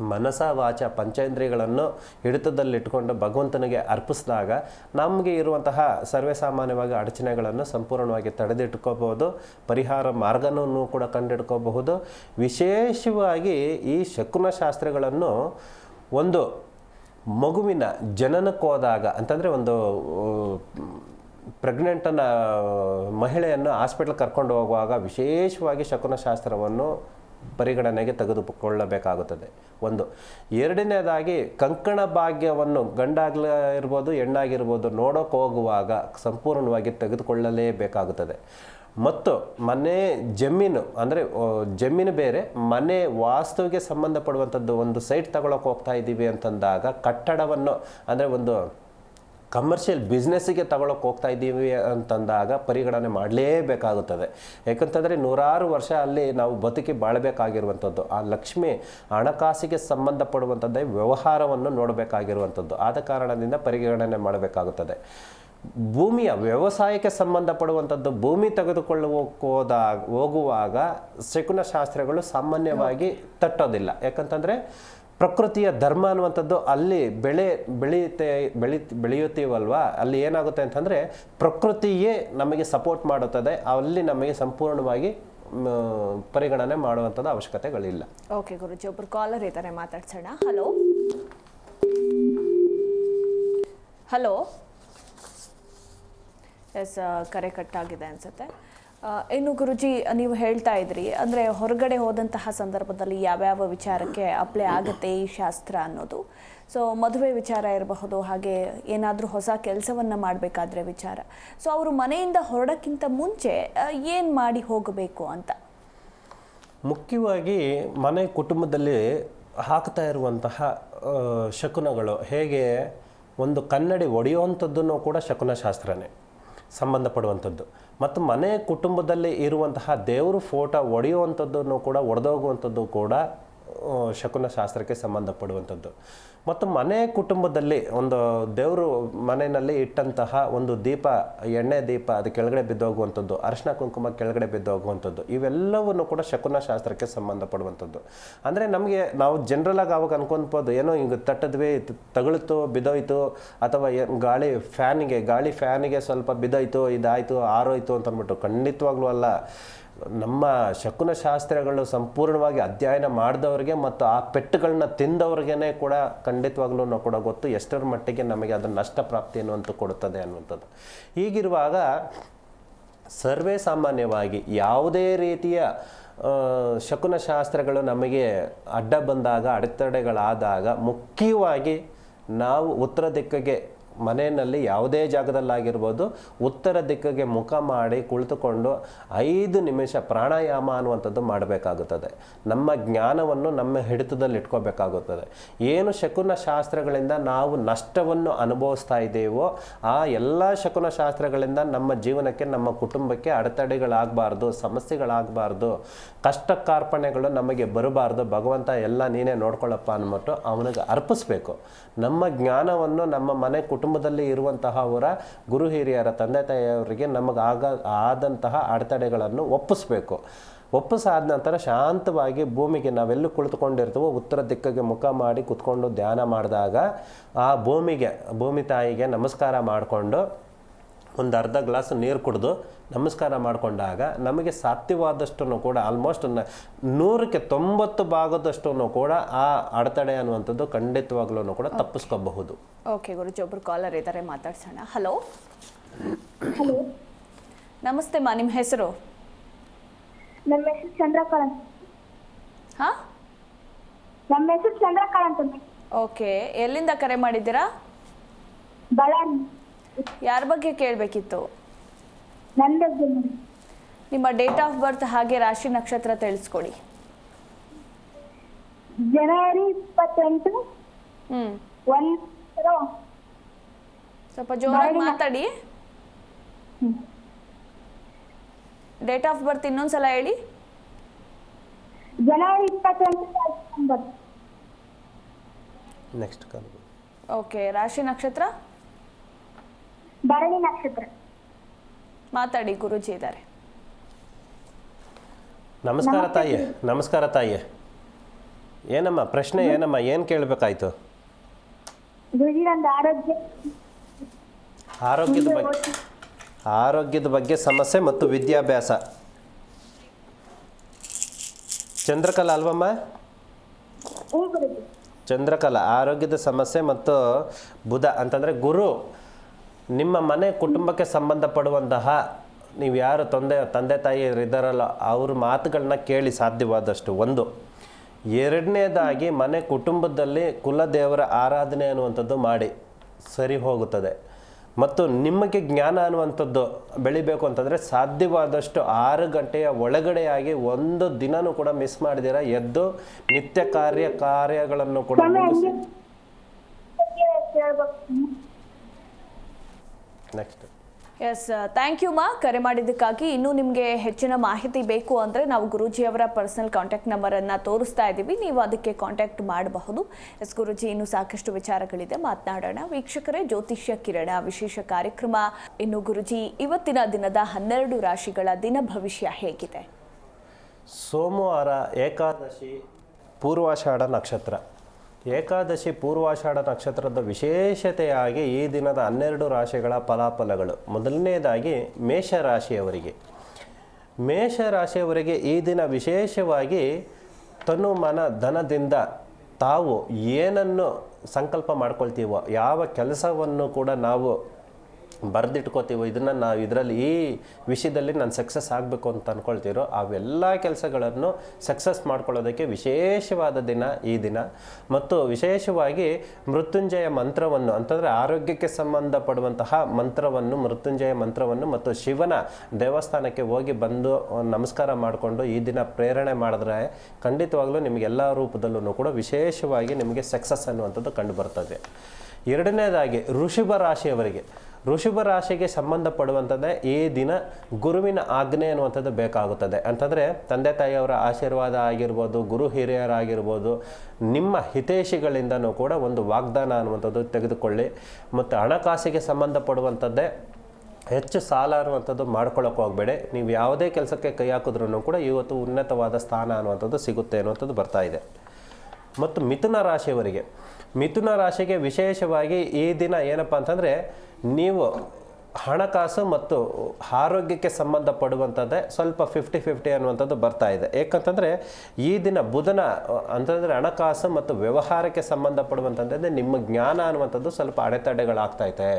ಮನಸ, ವಾಚ, ಪಂಚೇಂದ್ರಿಯಗಳನ್ನು ಹಿಡಿತದಲ್ಲಿಟ್ಕೊಂಡು ಭಗವಂತನಿಗೆ ಅರ್ಪಿಸಿದಾಗ ನಮಗೆ ಇರುವಂತಹ ಸರ್ವೇ ಸಾಮಾನ್ಯವಾಗಿ ಅಡಚಣೆಗಳನ್ನು ಸಂಪೂರ್ಣವಾಗಿ ತಡೆದಿಟ್ಕೋಬಹುದು. ಪರಿಹಾರ ಮಾರ್ಗನೂ ಕೂಡ ಕಂಡಿಡ್ಕೋಬಹುದು. ವಿಶೇಷವಾಗಿ ಈ ಶಕುನ ಶಾಸ್ತ್ರಗಳನ್ನು ಒಂದು ಮಗುವಿನ ಜನನಕ್ಕೋದಾಗ ಅಂತಂದರೆ ಒಂದು ಪ್ರೆಗ್ನೆಂಟನ್ನ ಮಹಿಳೆಯನ್ನು ಹಾಸ್ಪಿಟ್ಲ್ ಕರ್ಕೊಂಡು ಹೋಗುವಾಗ ವಿಶೇಷವಾಗಿ ಶಕುನ ಶಾಸ್ತ್ರವನ್ನು ಪರಿಗಣನೆಗೆ ತೆಗೆದುಕೊಳ್ಳಬೇಕಾಗುತ್ತದೆ. ಒಂದು. ಎರಡನೇದಾಗಿ, ಕಂಕಣ ಭಾಗ್ಯವನ್ನು ಗಂಡಾಗ್ಲ ಇರ್ಬೋದು ಹೆಣ್ಣಾಗಿರ್ಬೋದು ನೋಡೋಕೆ ಹೋಗುವಾಗ ಸಂಪೂರ್ಣವಾಗಿ ತೆಗೆದುಕೊಳ್ಳಲೇಬೇಕಾಗುತ್ತದೆ. ಮತ್ತು ಮನೆ ಜಮೀನು, ಅಂದರೆ ಜಮೀನು ಬೇರೆ, ಮನೆ ವಾಸ್ತುವಿಗೆ ಸಂಬಂಧಪಡುವಂಥದ್ದು ಒಂದು ಸೈಟ್ ತಗೊಳಕ್ಕೆ ಹೋಗ್ತಾ ಇದ್ದೀವಿ ಅಂತಂದಾಗ ಕಟ್ಟಡವನ್ನು, ಅಂದರೆ ಒಂದು ಕಮರ್ಷಿಯಲ್ ಬಿಸ್ನೆಸ್ಸಿಗೆ ತಗೊಳಕ್ಕೆ ಹೋಗ್ತಾ ಇದ್ದೀವಿ ಅಂತಂದಾಗ ಪರಿಗಣನೆ ಮಾಡಲೇಬೇಕಾಗುತ್ತದೆ. ಯಾಕಂತಂದರೆ ನೂರಾರು ವರ್ಷ ಅಲ್ಲಿ ನಾವು ಬದುಕಿ ಬಾಳಬೇಕಾಗಿರುವಂಥದ್ದು. ಆ ಲಕ್ಷ್ಮಿ ಹಣಕಾಸಿಗೆ ಸಂಬಂಧಪಡುವಂಥದ್ದೇ ವ್ಯವಹಾರವನ್ನು ನೋಡಬೇಕಾಗಿರುವಂಥದ್ದು. ಆದ ಕಾರಣದಿಂದ ಪರಿಗಣನೆ ಮಾಡಬೇಕಾಗುತ್ತದೆ. ಭೂಮಿಯ ವ್ಯವಸಾಯಕ್ಕೆ ಸಂಬಂಧಪಡುವಂಥದ್ದು ಭೂಮಿ ತೆಗೆದುಕೊಳ್ಳೋಕೆ ಹೋದಾಗ ಹೋಗುವಾಗ ಶಕುನ ಶಾಸ್ತ್ರಗಳು ಸಾಮಾನ್ಯವಾಗಿ ತಟ್ಟೋದಿಲ್ಲ. ಯಾಕಂತಂದರೆ ಪ್ರಕೃತಿಯ ಧರ್ಮ ಅನ್ನುವಂಥದ್ದು ಅಲ್ಲಿ ಬೆಳೆ ಬೆಳೆಯುತ್ತೆ ಬೆಳಿ ಬೆಳೆಯುತ್ತೀವಲ್ವಾ? ಅಲ್ಲಿ ಏನಾಗುತ್ತೆ ಅಂತಂದರೆ ಪ್ರಕೃತಿಯೇ ನಮಗೆ ಸಪೋರ್ಟ್ ಮಾಡುತ್ತದೆ. ಅಲ್ಲಿ ನಮಗೆ ಸಂಪೂರ್ಣವಾಗಿ ಪರಿಗಣನೆ ಮಾಡುವಂಥದ್ದು ಅವಶ್ಯಕತೆಗಳಿಲ್ಲ. ಓಕೆ ಗುರುಜಿ ಒಬ್ಬರು ಕಾಲರ್ ಇದ್ದಾರೆ, ಮಾತಾಡ್ಸೋಣ. ಹಲೋ ಹಲೋ ಎಸ್ ಕರೆ ಕಟ್ಟಾಗಿದೆ ಅನಿಸುತ್ತೆ. ಇನ್ನು ಗುರುಜಿ, ನೀವು ಹೇಳ್ತಾ ಇದ್ರಿ, ಅಂದರೆ ಹೊರಗಡೆ ಹೋದಂತಹ ಸಂದರ್ಭದಲ್ಲಿ ಯಾವ್ಯಾವ ವಿಚಾರಕ್ಕೆ ಅಪ್ಲೈ ಆಗುತ್ತೆ ಈ ಶಾಸ್ತ್ರ ಅನ್ನೋದು. ಸೊ ಮದುವೆ ವಿಚಾರ ಇರಬಹುದು, ಹಾಗೆ ಏನಾದರೂ ಹೊಸ ಕೆಲಸವನ್ನು ಮಾಡಬೇಕಾದ್ರೆ ವಿಚಾರ. ಸೊ ಅವರು ಮನೆಯಿಂದ ಹೊರಡೋಕ್ಕಿಂತ ಮುಂಚೆ ಏನು ಮಾಡಿ ಹೋಗಬೇಕು ಅಂತ? ಮುಖ್ಯವಾಗಿ ಮನೆ ಕುಟುಂಬದಲ್ಲಿ ಹಾಕ್ತಾ ಇರುವಂತಹ ಶಕುನಗಳು. ಹೇಗೆ, ಒಂದು ಕನ್ನಡಿ ಒಡೆಯುವಂಥದ್ದನ್ನು ಕೂಡ ಶಕುನ ಶಾಸ್ತ್ರನೇ ಸಂಬಂಧಪಡುವಂಥದ್ದು. ಮತ್ತು ಮನೆ ಕುಟುಂಬದಲ್ಲಿ ಇರುವಂತಹ ದೇವರು ಫೋಟೋ ಒಡೆಯುವಂಥದ್ದನ್ನು ಕೂಡ ಒಡೆದೋಗುವಂಥದ್ದು ಕೂಡ ಶಕುನ ಶಾಸ್ತ್ರಕ್ಕೆ ಸಂಬಂಧಪಡುವಂಥದ್ದು. ಮತ್ತು ಮನೆ ಕುಟುಂಬದಲ್ಲಿ ಒಂದು ದೇವರು ಮನೆಯಲ್ಲಿ ಇಟ್ಟಂತಹ ಒಂದು ದೀಪ, ಎಣ್ಣೆ ದೀಪ ಅದು ಕೆಳಗಡೆ ಬಿದ್ದೋಗುವಂಥದ್ದು, ಅರಿಶಿನ ಕುಂಕುಮ ಕೆಳಗಡೆ ಬಿದ್ದೋಗುವಂಥದ್ದು, ಇವೆಲ್ಲವನ್ನು ಕೂಡ ಶಕುನ ಶಾಸ್ತ್ರಕ್ಕೆ ಸಂಬಂಧಪಡುವಂಥದ್ದು. ಅಂದರೆ ನಮಗೆ ನಾವು ಜನರಲ್ ಆಗಿ ಅವಾಗ ಅನ್ಕೊಂಬೋದು ಏನೋ ಹಿಂಗೆ ತಟ್ಟದ್ವಿ ತಗಳಿತು, ಬಿದ್ದೋಯ್ತು, ಅಥವಾ ಗಾಳಿ ಫ್ಯಾನಿಗೆ ಗಾಳಿ ಫ್ಯಾನಿಗೆ ಸ್ವಲ್ಪ ಬಿದ್ದೋಯ್ತು, ಇದಾಯಿತು, ಆರೋಯ್ತು ಅಂತ ಅಂದ್ಬಿಟ್ಟು ಖಂಡಿತವಾಗ್ಲೂ ಅಲ್ಲ. ನಮ್ಮ ಶಕುನ ಶಾಸ್ತ್ರಗಳು ಸಂಪೂರ್ಣವಾಗಿ ಅಧ್ಯಯನ ಮಾಡಿದವ್ರಿಗೆ ಮತ್ತು ಆ ಪೆಟ್ಟುಗಳನ್ನ ತಿಂದವ್ರಿಗೆ ಕೂಡ ಖಂಡಿತವಾಗ್ಲೂ ಕೂಡ ಗೊತ್ತು ಎಷ್ಟರ ಮಟ್ಟಿಗೆ ನಮಗೆ ಅದರ ನಷ್ಟ ಪ್ರಾಪ್ತಿ ಅನ್ನುವಂಥ ಕೊಡುತ್ತದೆ ಅನ್ನುವಂಥದ್ದು. ಹೀಗಿರುವಾಗ ಸರ್ವೇ ಸಾಮಾನ್ಯವಾಗಿ ಯಾವುದೇ ರೀತಿಯ ಶಕುನ ಶಾಸ್ತ್ರಗಳು ನಮಗೆ ಅಡ್ಡ ಬಂದಾಗ, ಅಡೆತಡೆಗಳಾದಾಗ ಮುಖ್ಯವಾಗಿ ನಾವು ಉತ್ತರ ದಿಕ್ಕಿಗೆ ಮನೆಯಲ್ಲಿ ಯಾವುದೇ ಜಾಗದಲ್ಲಾಗಿರ್ಬೋದು ಉತ್ತರ ದಿಕ್ಕಿಗೆ ಮುಖ ಮಾಡಿ ಕುಳಿತುಕೊಂಡು ಐದು ನಿಮಿಷ ಪ್ರಾಣಾಯಾಮ ಅನ್ನುವಂಥದ್ದು ಮಾಡಬೇಕಾಗುತ್ತದೆ. ನಮ್ಮ ಜ್ಞಾನವನ್ನು ನಮ್ಮ ಹಿಡಿತದಲ್ಲಿ ಇಟ್ಕೋಬೇಕಾಗುತ್ತದೆ. ಏನು ಶಕುನ ಶಾಸ್ತ್ರಗಳಿಂದ ನಾವು ನಷ್ಟವನ್ನು ಅನುಭವಿಸ್ತಾ ಇದ್ದೇವೋ ಆ ಎಲ್ಲ ಶಕುನ ಶಾಸ್ತ್ರಗಳಿಂದ ನಮ್ಮ ಜೀವನಕ್ಕೆ, ನಮ್ಮ ಕುಟುಂಬಕ್ಕೆ ಅಡೆತಡೆಗಳಾಗಬಾರ್ದು, ಸಮಸ್ಯೆಗಳಾಗಬಾರ್ದು ಕಷ್ಟ ಕಾರ್ಪಣ್ಯಗಳು ನಮಗೆ ಬರಬಾರ್ದು, ಭಗವಂತ ಎಲ್ಲ ನೀನೇ ನೋಡ್ಕೊಳ್ಳಪ್ಪ ಅಂದ್ಬಿಟ್ಟು ಅವನಿಗೆ ಅರ್ಪಿಸ್ಬೇಕು. ನಮ್ಮ ಜ್ಞಾನವನ್ನು ನಮ್ಮ ಮನೆ ಕುಟುಂಬದಲ್ಲಿ ಇರುವಂತಹ ಅವರ ಗುರು ಹಿರಿಯರ ತಂದೆ ತಾಯಿಯವರಿಗೆ ನಮಗೆ ಆಗ ಆದಂತಹ ಅಡೆತಡೆಗಳನ್ನು ಒಪ್ಪಿಸ್ಬೇಕು. ಒಪ್ಪಿಸಾದ ನಂತರ ಶಾಂತವಾಗಿ ಭೂಮಿಗೆ ನಾವೆಲ್ಲೂ ಕುಳಿತುಕೊಂಡಿರ್ತೀವೋ, ಉತ್ತರ ದಿಕ್ಕಿಗೆ ಮುಖ ಮಾಡಿ ಕುತ್ಕೊಂಡು ಧ್ಯಾನ ಮಾಡಿದಾಗ ಆ ಭೂಮಿಗೆ, ಭೂಮಿ ತಾಯಿಗೆ ನಮಸ್ಕಾರ ಮಾಡಿಕೊಂಡು ಒಂದು ಅರ್ಧ ಗ್ಲಾಸ್ ನೀರು ಕುಡಿದು ನಮಸ್ಕಾರ ಮಾಡಿಕೊಂಡಾಗ ನಮಗೆ ಸಾಧ್ಯವಾದಷ್ಟು ಕೂಡ ಆಲ್ಮೋಸ್ಟ್ ನೂರಕ್ಕೆ ತೊಂಬತ್ತು ಭಾಗದಷ್ಟನ್ನು ಕೂಡ ಆ ಅಡೆತಡೆ ಅನ್ನುವಂಥದ್ದು ಖಂಡಿತವಾಗ್ಲೂ ಕೂಡ ತಪ್ಪಿಸ್ಕೋಬಹುದು. ಓಕೆ ಗುರುಜಿ ಒಬ್ರು ಕಾಲರ್ ಇದ್ದಾರೆ ಮಾತಾಡ್ಸೋಣ. ಹಲೋ ಹಲೋ ನಮಸ್ತೆ ಮಾ ನಿಮ್ಮ ಹೆಸರು? ನಮ್ಮ ಹೆಸರು ಚಂದ್ರಕಳ್ ಹಾ ಹಾಂ? ನಮ್ಮ ಹೆಸರು ಚಂದ್ರಕಳ್ ಅಂತ ಓಕೆ ಎಲ್ಲಿಂದ ಕರೆ ಮಾಡಿದ್ದೀರಾ? ಬಳ್ಳಾರಿ. ಯಾರ ಬಗ್ಗೆ ಕೇಳಬೇಕಿತ್ತು? ನನ್ನ ಬಗ್ಗೆ ನಿಮ್ಮ ಡೇಟ್ ಆಫ್ ಬರ್ತ್ ಹಾಗೆ ರಾಶಿ ನಕ್ಷತ್ರ ತಿಳಿಸ್ಕೊಡಿ. ಜನವರಿ ಇಪ್ಪತ್ತೆಂಟು. ಹ್ಮ್. ಒಂದು ಸ್ವಲ್ಪ ಜೋರಾಗಿ ಮಾತಾಡಿ. ಡೇಟ್ ಆಫ್ ಬರ್ತ್ ಇನ್ನೊಂದ್ಸಲ ಹೇಳಿ. ಜನವರಿ ಇಪ್ಪತ್ತೆಂಟು ಸಾವಿರದ ಒಂಬತ್ತು. ನೆಕ್ಸ್ಟ್ ಓಕೆ ರಾಶಿ ನಕ್ಷತ್ರ? ಭರಣಿ ನಕ್ಷತ್ರ. ಮಾತಾಡಿ ಗುರುಜಿ ಇದ್ದಾರೆ. ನಮಸ್ಕಾರ ತಾಯಿ ನಮಸ್ಕಾರ ತಾಯಿ ಏನಮ್ಮ ಪ್ರಶ್ನೆ ಏನಮ್ಮ ಏನು ಕೇಳಬೇಕಾಯ್ತು? ಆರೋಗ್ಯದ ಬಗ್ಗೆ ಆರೋಗ್ಯದ ಬಗ್ಗೆ ಸಮಸ್ಯೆ ಮತ್ತು ವಿದ್ಯಾಭ್ಯಾಸ. ಚಂದ್ರಕಲಾ ಅಲ್ವಮ್ಮ? ಚಂದ್ರಕಲಾ ಆರೋಗ್ಯದ ಸಮಸ್ಯೆ ಮತ್ತು ಬುಧ ಅಂತಂದ್ರೆ ಗುರು. ನಿಮ್ಮ ಮನೆ ಕುಟುಂಬಕ್ಕೆ ಸಂಬಂಧಪಡುವಂತಹ ನೀವು ಯಾರು ತಂದೆ ತಂದೆ ತಾಯಿ ಇದ್ದಾರಲ್ಲ ಅವ್ರ ಮಾತುಗಳನ್ನ ಕೇಳಿ ಸಾಧ್ಯವಾದಷ್ಟು. ಒಂದು ಎರಡನೇದಾಗಿ ಮನೆ ಕುಟುಂಬದಲ್ಲಿ ಕುಲದೇವರ ಆರಾಧನೆ ಅನ್ನುವಂಥದ್ದು ಮಾಡಿ ಸರಿ ಹೋಗುತ್ತದೆ. ಮತ್ತು ನಿಮಗೆ ಜ್ಞಾನ ಅನ್ನುವಂಥದ್ದು ಬೆಳಿಬೇಕು ಅಂತಂದರೆ ಸಾಧ್ಯವಾದಷ್ಟು ಆರು ಗಂಟೆಯ ಒಳಗಡೆಯಾಗಿ ಒಂದು ದಿನನೂ ಕೂಡ ಮಿಸ್ ಮಾಡಿದಿರ ಎದ್ದು ನಿತ್ಯ ಕಾರ್ಯ ಕಾರ್ಯಗಳನ್ನು ಕೂಡ ಮುಗಿಸಿ. ನೆಕ್ಸ್ಟ್ ಎಸ್ ಥ್ಯಾಂಕ್ ಯು ಮಾ ಕರೆ ಮಾಡಿದ್ದಕ್ಕಾಗಿ ಇನ್ನೂ ನಿಮಗೆ ಹೆಚ್ಚಿನ ಮಾಹಿತಿ ಬೇಕು ಅಂದರೆ ನಾವು ಗುರೂಜಿಯವರ ಪರ್ಸನಲ್ ಕಾಂಟ್ಯಾಕ್ಟ್ ನಂಬರನ್ನು ತೋರಿಸ್ತಾ ಇದ್ದೀವಿ. ನೀವು ಅದಕ್ಕೆ ಕಾಂಟ್ಯಾಕ್ಟ್ ಮಾಡಬಹುದು. ಎಸ್ ಗುರುಜಿ ಇನ್ನೂ ಸಾಕಷ್ಟು ವಿಚಾರಗಳಿದೆ. ಮಾತನಾಡೋಣ. ವೀಕ್ಷಕರೇ ಜ್ಯೋತಿಷ್ಯ ಕಿರಣ ವಿಶೇಷ ಕಾರ್ಯಕ್ರಮ. ಇನ್ನು ಗುರುಜಿ ಇವತ್ತಿನ ದಿನದ ಹನ್ನೆರಡು ರಾಶಿಗಳ ದಿನ ಭವಿಷ್ಯ ಹೇಗಿದೆ? ಸೋಮವಾರ ಏಕಾದಶಿ ಪೂರ್ವಾಷಾಢ ನಕ್ಷತ್ರ. ಏಕಾದಶಿ ಪೂರ್ವಾಷಾಢ ನಕ್ಷತ್ರದ ವಿಶೇಷತೆಯಾಗಿ ಈ ದಿನದ ಹನ್ನೆರಡು ರಾಶಿಗಳ ಫಲಾಫಲಗಳು. ಮೊದಲನೇದಾಗಿ ಮೇಷರಾಶಿಯವರಿಗೆ. ಮೇಷರಾಶಿಯವರಿಗೆ ಈ ದಿನ ವಿಶೇಷವಾಗಿ ತನು ಮನ ಧನದಿಂದ ತಾವು ಏನನ್ನು ಸಂಕಲ್ಪ ಮಾಡ್ಕೊಳ್ತೀವೋ, ಯಾವ ಕೆಲಸವನ್ನು ಕೂಡ ನಾವು ಬರೆದಿಟ್ಕೋತೀವೋ, ಇದನ್ನು ನಾವು ಇದರಲ್ಲಿ ಈ ವಿಷಯದಲ್ಲಿ ನಾನು ಸಕ್ಸಸ್ ಆಗಬೇಕು ಅಂತ ಅಂದ್ಕೊಳ್ತೀರೋ ಅವೆಲ್ಲ ಕೆಲಸಗಳನ್ನು ಸಕ್ಸಸ್ ಮಾಡ್ಕೊಳ್ಳೋದಕ್ಕೆ ವಿಶೇಷವಾದ ದಿನ ಈ ದಿನ. ಮತ್ತು ವಿಶೇಷವಾಗಿ ಮೃತ್ಯುಂಜಯ ಮಂತ್ರವನ್ನು, ಅಂತಂದರೆ ಆರೋಗ್ಯಕ್ಕೆ ಸಂಬಂಧಪಡುವಂತಹ ಮಂತ್ರವನ್ನು, ಮೃತ್ಯುಂಜಯ ಮಂತ್ರವನ್ನು ಮತ್ತು ಶಿವನ ದೇವಸ್ಥಾನಕ್ಕೆ ಹೋಗಿ ಬಂದು ನಮಸ್ಕಾರ ಮಾಡಿಕೊಂಡು ಈ ದಿನ ಪ್ರೇರಣೆ ಮಾಡಿದ್ರೆ ಖಂಡಿತವಾಗ್ಲೂ ನಿಮಗೆ ಎಲ್ಲ ರೂಪದಲ್ಲೂ ಕೂಡ ವಿಶೇಷವಾಗಿ ನಿಮಗೆ ಸಕ್ಸಸ್ ಅನ್ನುವಂಥದ್ದು ಕಂಡು ಬರ್ತದೆ. ಎರಡನೇದಾಗಿ, ಋಷಭ ರಾಶಿಯವರಿಗೆ. ಋಷಭ ರಾಶಿಗೆ ಸಂಬಂಧಪಡುವಂಥದ್ದೇ ಈ ದಿನ ಗುರುವಿನ ಆಜ್ಞೆ ಅನ್ನುವಂಥದ್ದು ಬೇಕಾಗುತ್ತದೆ. ಅಂತಂದರೆ ತಂದೆ ತಾಯಿಯವರ ಆಶೀರ್ವಾದ ಆಗಿರ್ಬೋದು, ಗುರು ಹಿರಿಯರಾಗಿರ್ಬೋದು, ನಿಮ್ಮ ಹಿತೈಷಿಗಳಿಂದನೂ ಕೂಡ ಒಂದು ವಾಗ್ದಾನ ಅನ್ನುವಂಥದ್ದು ತೆಗೆದುಕೊಳ್ಳಿ. ಮತ್ತು ಹಣಕಾಸಿಗೆ ಸಂಬಂಧಪಡುವಂಥದ್ದೇ ಹೆಚ್ಚು ಸಾಲ ಅನ್ನುವಂಥದ್ದು ಮಾಡ್ಕೊಳ್ಳೋಕೆ ಹೋಗಬೇಡಿ ನೀವು ಯಾವುದೇ ಕೆಲಸಕ್ಕೆ ಕೈ ಹಾಕಿದ್ರೂ ಕೂಡ ಇವತ್ತು ಉನ್ನತವಾದ ಸ್ಥಾನ ಅನ್ನುವಂಥದ್ದು ಸಿಗುತ್ತೆ ಅನ್ನುವಂಥದ್ದು ಬರ್ತಾ ಇದೆ. ಮತ್ತು ಮಿಥುನ ರಾಶಿಯವರಿಗೆ, ಮಿಥುನ ರಾಶಿಗೆ ವಿಶೇಷವಾಗಿ ಈ ದಿನ ಏನಪ್ಪ ಅಂತಂದರೆ ನೀವು ಹಣಕಾಸು ಮತ್ತು ಆರೋಗ್ಯಕ್ಕೆ ಸಂಬಂಧಪಡುವಂಥದ್ದೇ ಸ್ವಲ್ಪ ಫಿಫ್ಟಿ ಫಿಫ್ಟಿ ಅನ್ನುವಂಥದ್ದು ಬರ್ತಾ ಇದೆ. ಏಕಂತಂದರೆ ಈ ದಿನ ಬುಧನ, ಅಂತಂದರೆ ಹಣಕಾಸು ಮತ್ತು ವ್ಯವಹಾರಕ್ಕೆ ಸಂಬಂಧಪಡುವಂಥದ್ದೇ ನಿಮ್ಮ ಜ್ಞಾನ ಅನ್ನುವಂಥದ್ದು ಸ್ವಲ್ಪ ಅಡೆತಡೆಗಳಾಗ್ತಾ ಇದೆ.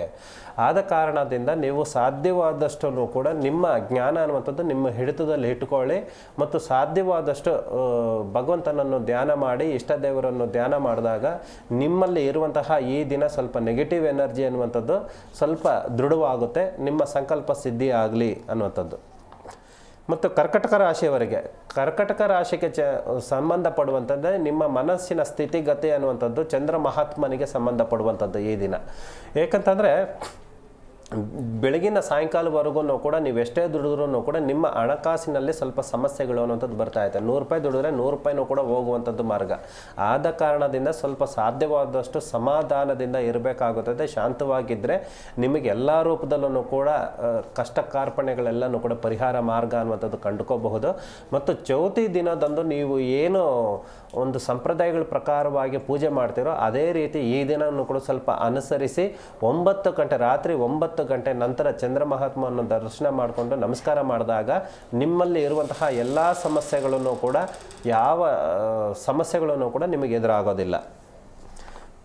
ಆದ ಕಾರಣದಿಂದ ನೀವು ಸಾಧ್ಯವಾದಷ್ಟು ಕೂಡ ನಿಮ್ಮ ಜ್ಞಾನ ಅನ್ನುವಂಥದ್ದು ನಿಮ್ಮ ಹಿಡಿತದಲ್ಲಿ ಇಟ್ಕೊಳ್ಳಿ ಮತ್ತು ಸಾಧ್ಯವಾದಷ್ಟು ಭಗವಂತನನ್ನು ಧ್ಯಾನ ಮಾಡಿ ಇಷ್ಟ ದೇವರನ್ನು ಧ್ಯಾನ ಮಾಡಿದಾಗ ನಿಮ್ಮಲ್ಲಿ ಇರುವಂತಹ ಈ ದಿನ ಸ್ವಲ್ಪ ನೆಗೆಟಿವ್ ಎನರ್ಜಿ ಅನ್ನುವಂಥದ್ದು ಸ್ವಲ್ಪ ದೃಢವಾಗುತ್ತೆ, ನಿಮ್ಮ ಸಂಕಲ್ಪ ಸಿದ್ಧಿ ಆಗಲಿ ಅನ್ನುವಂಥದ್ದು. ಮತ್ತು ಕರ್ಕಟಕ ರಾಶಿಯವರಿಗೆ, ಕರ್ಕಟಕ ರಾಶಿಗೆ ಚ, ಸಂಬಂಧಪಡುವಂಥದ್ದೇ ನಿಮ್ಮ ಮನಸ್ಸಿನ ಸ್ಥಿತಿಗತಿ ಅನ್ನುವಂಥದ್ದು ಚಂದ್ರ ಮಹಾತ್ಮನಿಗೆ ಸಂಬಂಧಪಡುವಂಥದ್ದು ಈ ದಿನ. ಏಕಂತಂದರೆ ಬೆಳಗಿನ ಸಾಯಂಕಾಲವರೆಗೂ ಕೂಡ ನೀವು ಎಷ್ಟೇ ದುಡಿದ್ರೂ ಕೂಡ ನಿಮ್ಮ ಹಣಕಾಸಿನಲ್ಲಿ ಸ್ವಲ್ಪ ಸಮಸ್ಯೆಗಳು ಅನ್ನೋಂಥದ್ದು ಬರ್ತಾ ಇದೆ ನೂರು ರೂಪಾಯಿ ದುಡಿದ್ರೆ ನೂರು ರೂಪಾಯಿನೂ ಕೂಡ ಹೋಗುವಂಥದ್ದು ಮಾರ್ಗ. ಆದ ಕಾರಣದಿಂದ ಸ್ವಲ್ಪ ಸಾಧ್ಯವಾದಷ್ಟು ಸಮಾಧಾನದಿಂದ ಇರಬೇಕಾಗುತ್ತದೆ. ಶಾಂತವಾಗಿದ್ದರೆ ನಿಮಗೆ ಎಲ್ಲ ರೂಪದಲ್ಲೂ ಕೂಡ ಕಷ್ಟ ಕಾರ್ಪಣ್ಯಗಳೆಲ್ಲನೂ ಕೂಡ ಪರಿಹಾರ ಮಾರ್ಗ ಅನ್ನುವಂಥದ್ದು ಕಂಡುಕೋಬಹುದು. ಮತ್ತು ಚೌತಿ ದಿನದಂದು ನೀವು ಏನು ಒಂದು ಸಂಪ್ರದಾಯಗಳ ಪ್ರಕಾರವಾಗಿ ಪೂಜೆ ಮಾಡ್ತೀರೋ ಅದೇ ರೀತಿ ಈ ದಿನವನ್ನು ಕೂಡ ಸ್ವಲ್ಪ ಅನುಸರಿಸಿ, ಒಂಬತ್ತು ಗಂಟೆ ರಾತ್ರಿ ಒಂಬತ್ತು ಗಂಟೆ ನಂತರ ಚಂದ್ರ ಮಹಾತ್ಮವನ್ನು ದರ್ಶನ ಮಾಡಿಕೊಂಡು ನಮಸ್ಕಾರ ಮಾಡಿದಾಗ ನಿಮ್ಮಲ್ಲಿ ಇರುವಂತಹ ಎಲ್ಲ ಸಮಸ್ಯೆಗಳನ್ನು ಕೂಡ ಯಾವ ಸಮಸ್ಯೆಗಳನ್ನು ಕೂಡ ನಿಮಗೆ ಎದುರಾಗೋದಿಲ್ಲ.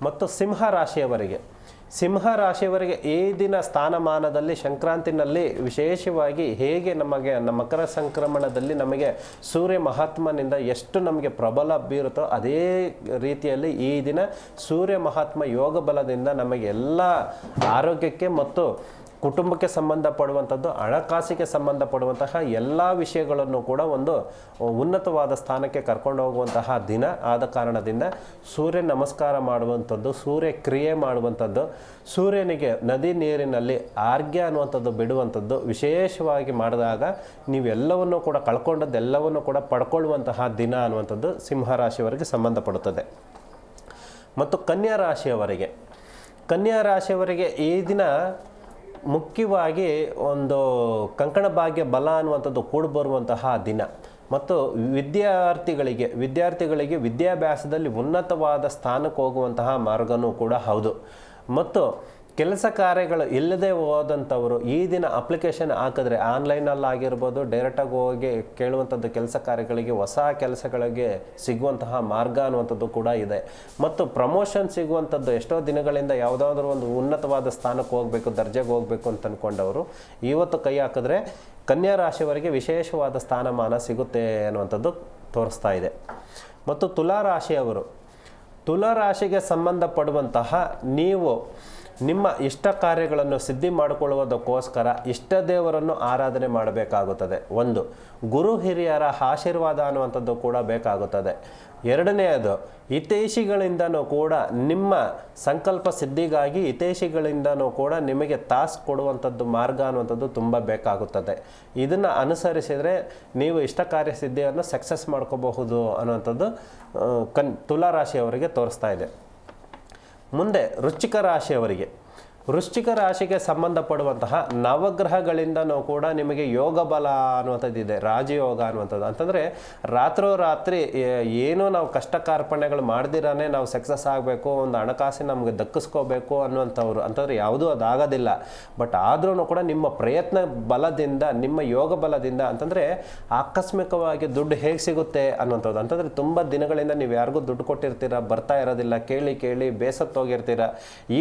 ಮತ್ತು ಸಿಂಹ ರಾಶಿಯವರಿಗೆ. ಸಿಂಹ ರಾಶಿಯವರಿಗೆ ಈ ದಿನ ಸ್ಥಾನಮಾನದಲ್ಲಿ ಸಂಕ್ರಾಂತಿನಲ್ಲಿ ವಿಶೇಷವಾಗಿ ಹೇಗೆ ನಮಗೆ ಮಕರ ಸಂಕ್ರಮಣದಲ್ಲಿ ನಮಗೆ ಸೂರ್ಯ ಮಹಾತ್ಮನಿಂದ ಎಷ್ಟು ನಮಗೆ ಪ್ರಬಲ ಬೀರುತ್ತೋ ಅದೇ ರೀತಿಯಲ್ಲಿ ಈ ದಿನ ಸೂರ್ಯ ಮಹಾತ್ಮ ಯೋಗ ಬಲದಿಂದ ನಮಗೆ ಎಲ್ಲ ಆರೋಗ್ಯಕ್ಕೆ ಮತ್ತು ಕುಟುಂಬಕ್ಕೆ ಸಂಬಂಧಪಡುವಂಥದ್ದು, ಹಣಕಾಸಿಗೆ ಸಂಬಂಧಪಡುವಂತಹ ಎಲ್ಲ ವಿಷಯಗಳನ್ನು ಕೂಡ ಒಂದು ಉನ್ನತವಾದ ಸ್ಥಾನಕ್ಕೆ ಕರ್ಕೊಂಡು ಹೋಗುವಂತಹ ದಿನ ಆದ ಕಾರಣದಿಂದ ಸೂರ್ಯ ನಮಸ್ಕಾರ ಮಾಡುವಂಥದ್ದು, ಸೂರ್ಯ ಕ್ರಿಯೆ ಮಾಡುವಂಥದ್ದು, ಸೂರ್ಯನಿಗೆ ನದಿ ನೀರಿನಲ್ಲಿ ಆರ್ಗ್ಯ ಅನ್ನುವಂಥದ್ದು ಬಿಡುವಂಥದ್ದು ವಿಶೇಷವಾಗಿ ಮಾಡಿದಾಗ ನೀವೆಲ್ಲವನ್ನು ಕೂಡ ಕಳ್ಕೊಂಡದ್ದೆಲ್ಲವನ್ನು ಕೂಡ ಪಡ್ಕೊಳ್ಳುವಂತಹ ದಿನ ಅನ್ನುವಂಥದ್ದು ಸಿಂಹರಾಶಿಯವರಿಗೆ ಸಂಬಂಧಪಡುತ್ತದೆ. ಮತ್ತು ಕನ್ಯಾ ರಾಶಿಯವರಿಗೆ ಕನ್ಯಾ ರಾಶಿಯವರಿಗೆ ಈ ದಿನ ಮುಖ್ಯವಾಗಿ ಒಂದು ಕಂಕಣ ಭಾಗ್ಯ ಬಲ ಅನ್ನುವಂಥದ್ದು ಕೂಡಿ ಬರುವಂತಹ ದಿನ. ಮತ್ತು ವಿದ್ಯಾರ್ಥಿಗಳಿಗೆ ವಿದ್ಯಾರ್ಥಿಗಳಿಗೆ ವಿದ್ಯಾಭ್ಯಾಸದಲ್ಲಿ ಉನ್ನತವಾದ ಸ್ಥಾನಕ್ಕೆ ಹೋಗುವಂತಹ ಮಾರ್ಗನೂ ಕೂಡ ಹೌದು. ಮತ್ತು ಕೆಲಸ ಕಾರ್ಯಗಳು ಇಲ್ಲದೆ ಹೋದಂಥವರು ಈ ದಿನ ಅಪ್ಲಿಕೇಶನ್ ಹಾಕಿದ್ರೆ ಆನ್ಲೈನಲ್ಲಿ ಆಗಿರ್ಬೋದು ಡೈರೆಕ್ಟಾಗಿ ಹೋಗಿ ಕೇಳುವಂಥದ್ದು ಕೆಲಸ ಕಾರ್ಯಗಳಿಗೆ, ಹೊಸ ಕೆಲಸಗಳಿಗೆ ಸಿಗುವಂತಹ ಮಾರ್ಗ ಅನ್ನುವಂಥದ್ದು ಕೂಡ ಇದೆ. ಮತ್ತು ಪ್ರಮೋಷನ್ ಸಿಗುವಂಥದ್ದು ಎಷ್ಟೋ ದಿನಗಳಿಂದ ಯಾವುದಾದ್ರೂ ಒಂದು ಉನ್ನತವಾದ ಸ್ಥಾನಕ್ಕೆ ಹೋಗಬೇಕು, ದರ್ಜೆಗೆ ಹೋಗಬೇಕು ಅಂತ ಅಂದ್ಕೊಂಡವರು ಇವತ್ತು ಕೈ ಹಾಕಿದ್ರೆ ಕನ್ಯಾ ರಾಶಿಯವರಿಗೆ ವಿಶೇಷವಾದ ಸ್ಥಾನಮಾನ ಸಿಗುತ್ತೆ ಅನ್ನುವಂಥದ್ದು ತೋರಿಸ್ತಾ ಇದೆ. ಮತ್ತು ತುಲಾ ರಾಶಿಯವರು ತುಲಾ ರಾಶಿಗೆ ಸಂಬಂಧಪಡುವಂತಹ ನೀವು ನಿಮ್ಮ ಇಷ್ಟ ಕಾರ್ಯಗಳನ್ನು ಸಿದ್ಧಿ ಮಾಡಿಕೊಳ್ಳುವುದಕ್ಕೋಸ್ಕರ ಇಷ್ಟ ದೇವರನ್ನು ಆರಾಧನೆ ಮಾಡಬೇಕಾಗುತ್ತದೆ. ಒಂದು, ಗುರು ಹಿರಿಯರ ಆಶೀರ್ವಾದ ಅನ್ನುವಂಥದ್ದು ಕೂಡ ಬೇಕಾಗುತ್ತದೆ. ಎರಡನೆಯದು, ಹಿತೈಷಿಗಳಿಂದನೂ ಕೂಡ ನಿಮ್ಮ ಸಂಕಲ್ಪ ಸಿದ್ಧಿಗಾಗಿ ಹಿತೈಷಿಗಳಿಂದನೂ ಕೂಡ ನಿಮಗೆ ತಾಸ್ ಕೊಡುವಂಥದ್ದು ಮಾರ್ಗ ಅನ್ನುವಂಥದ್ದು ತುಂಬ ಬೇಕಾಗುತ್ತದೆ. ಇದನ್ನು ಅನುಸರಿಸಿದರೆ ನೀವು ಇಷ್ಟ ಕಾರ್ಯ ಸಿದ್ಧಿಯನ್ನು ಸಕ್ಸಸ್ ಮಾಡ್ಕೋಬಹುದು ಅನ್ನುವಂಥದ್ದು ಕನ್ ತುಲಾ ರಾಶಿಯವರಿಗೆ ತೋರಿಸ್ತಾ ಇದೆ. ಮುಂದೆ ವೃಶ್ಚಿಕ ರಾಶಿಯವರಿಗೆ. ವೃಶ್ಚಿಕ ರಾಶಿಗೆ ಸಂಬಂಧಪಡುವಂತಹ ನವಗ್ರಹಗಳಿಂದನೂ ಕೂಡ ನಿಮಗೆ ಯೋಗ ಬಲ ಅನ್ನುವಂಥದ್ದಿದೆ, ರಾಜಯೋಗ ಅನ್ನುವಂಥದ್ದು. ಅಂತಂದರೆ ರಾತ್ರೋರಾತ್ರಿ ರಾತ್ರಿ ಏನೋ ನಾವು ಕಷ್ಟ ಕಾರ್ಪಣ್ಯಗಳು ಮಾಡ್ದಿರಾನೆ ನಾವು ಸಕ್ಸಸ್ ಆಗಬೇಕು, ಒಂದು ಹಣಕಾಸಿನ ನಮಗೆ ದಕ್ಕಿಸ್ಕೋಬೇಕು ಅನ್ನುವಂಥವ್ರು. ಅಂತಂದರೆ ಯಾವುದೂ ಅದಾಗೋದಿಲ್ಲ. ಬಟ್ ಆದ್ರೂ ಕೂಡ ನಿಮ್ಮ ಪ್ರಯತ್ನ ಬಲದಿಂದ, ನಿಮ್ಮ ಯೋಗ ಬಲದಿಂದ ಅಂತಂದರೆ ಆಕಸ್ಮಿಕವಾಗಿ ದುಡ್ಡು ಹೇಗೆ ಸಿಗುತ್ತೆ ಅನ್ನುವಂಥದ್ದು. ಅಂತಂದರೆ ತುಂಬ ದಿನಗಳಿಂದ ನೀವು ಯಾರಿಗೂ ದುಡ್ಡು ಕೊಟ್ಟಿರ್ತೀರ, ಬರ್ತಾ ಇರೋದಿಲ್ಲ, ಕೇಳಿ ಕೇಳಿ ಬೇಸತ್ತೋಗಿರ್ತೀರ.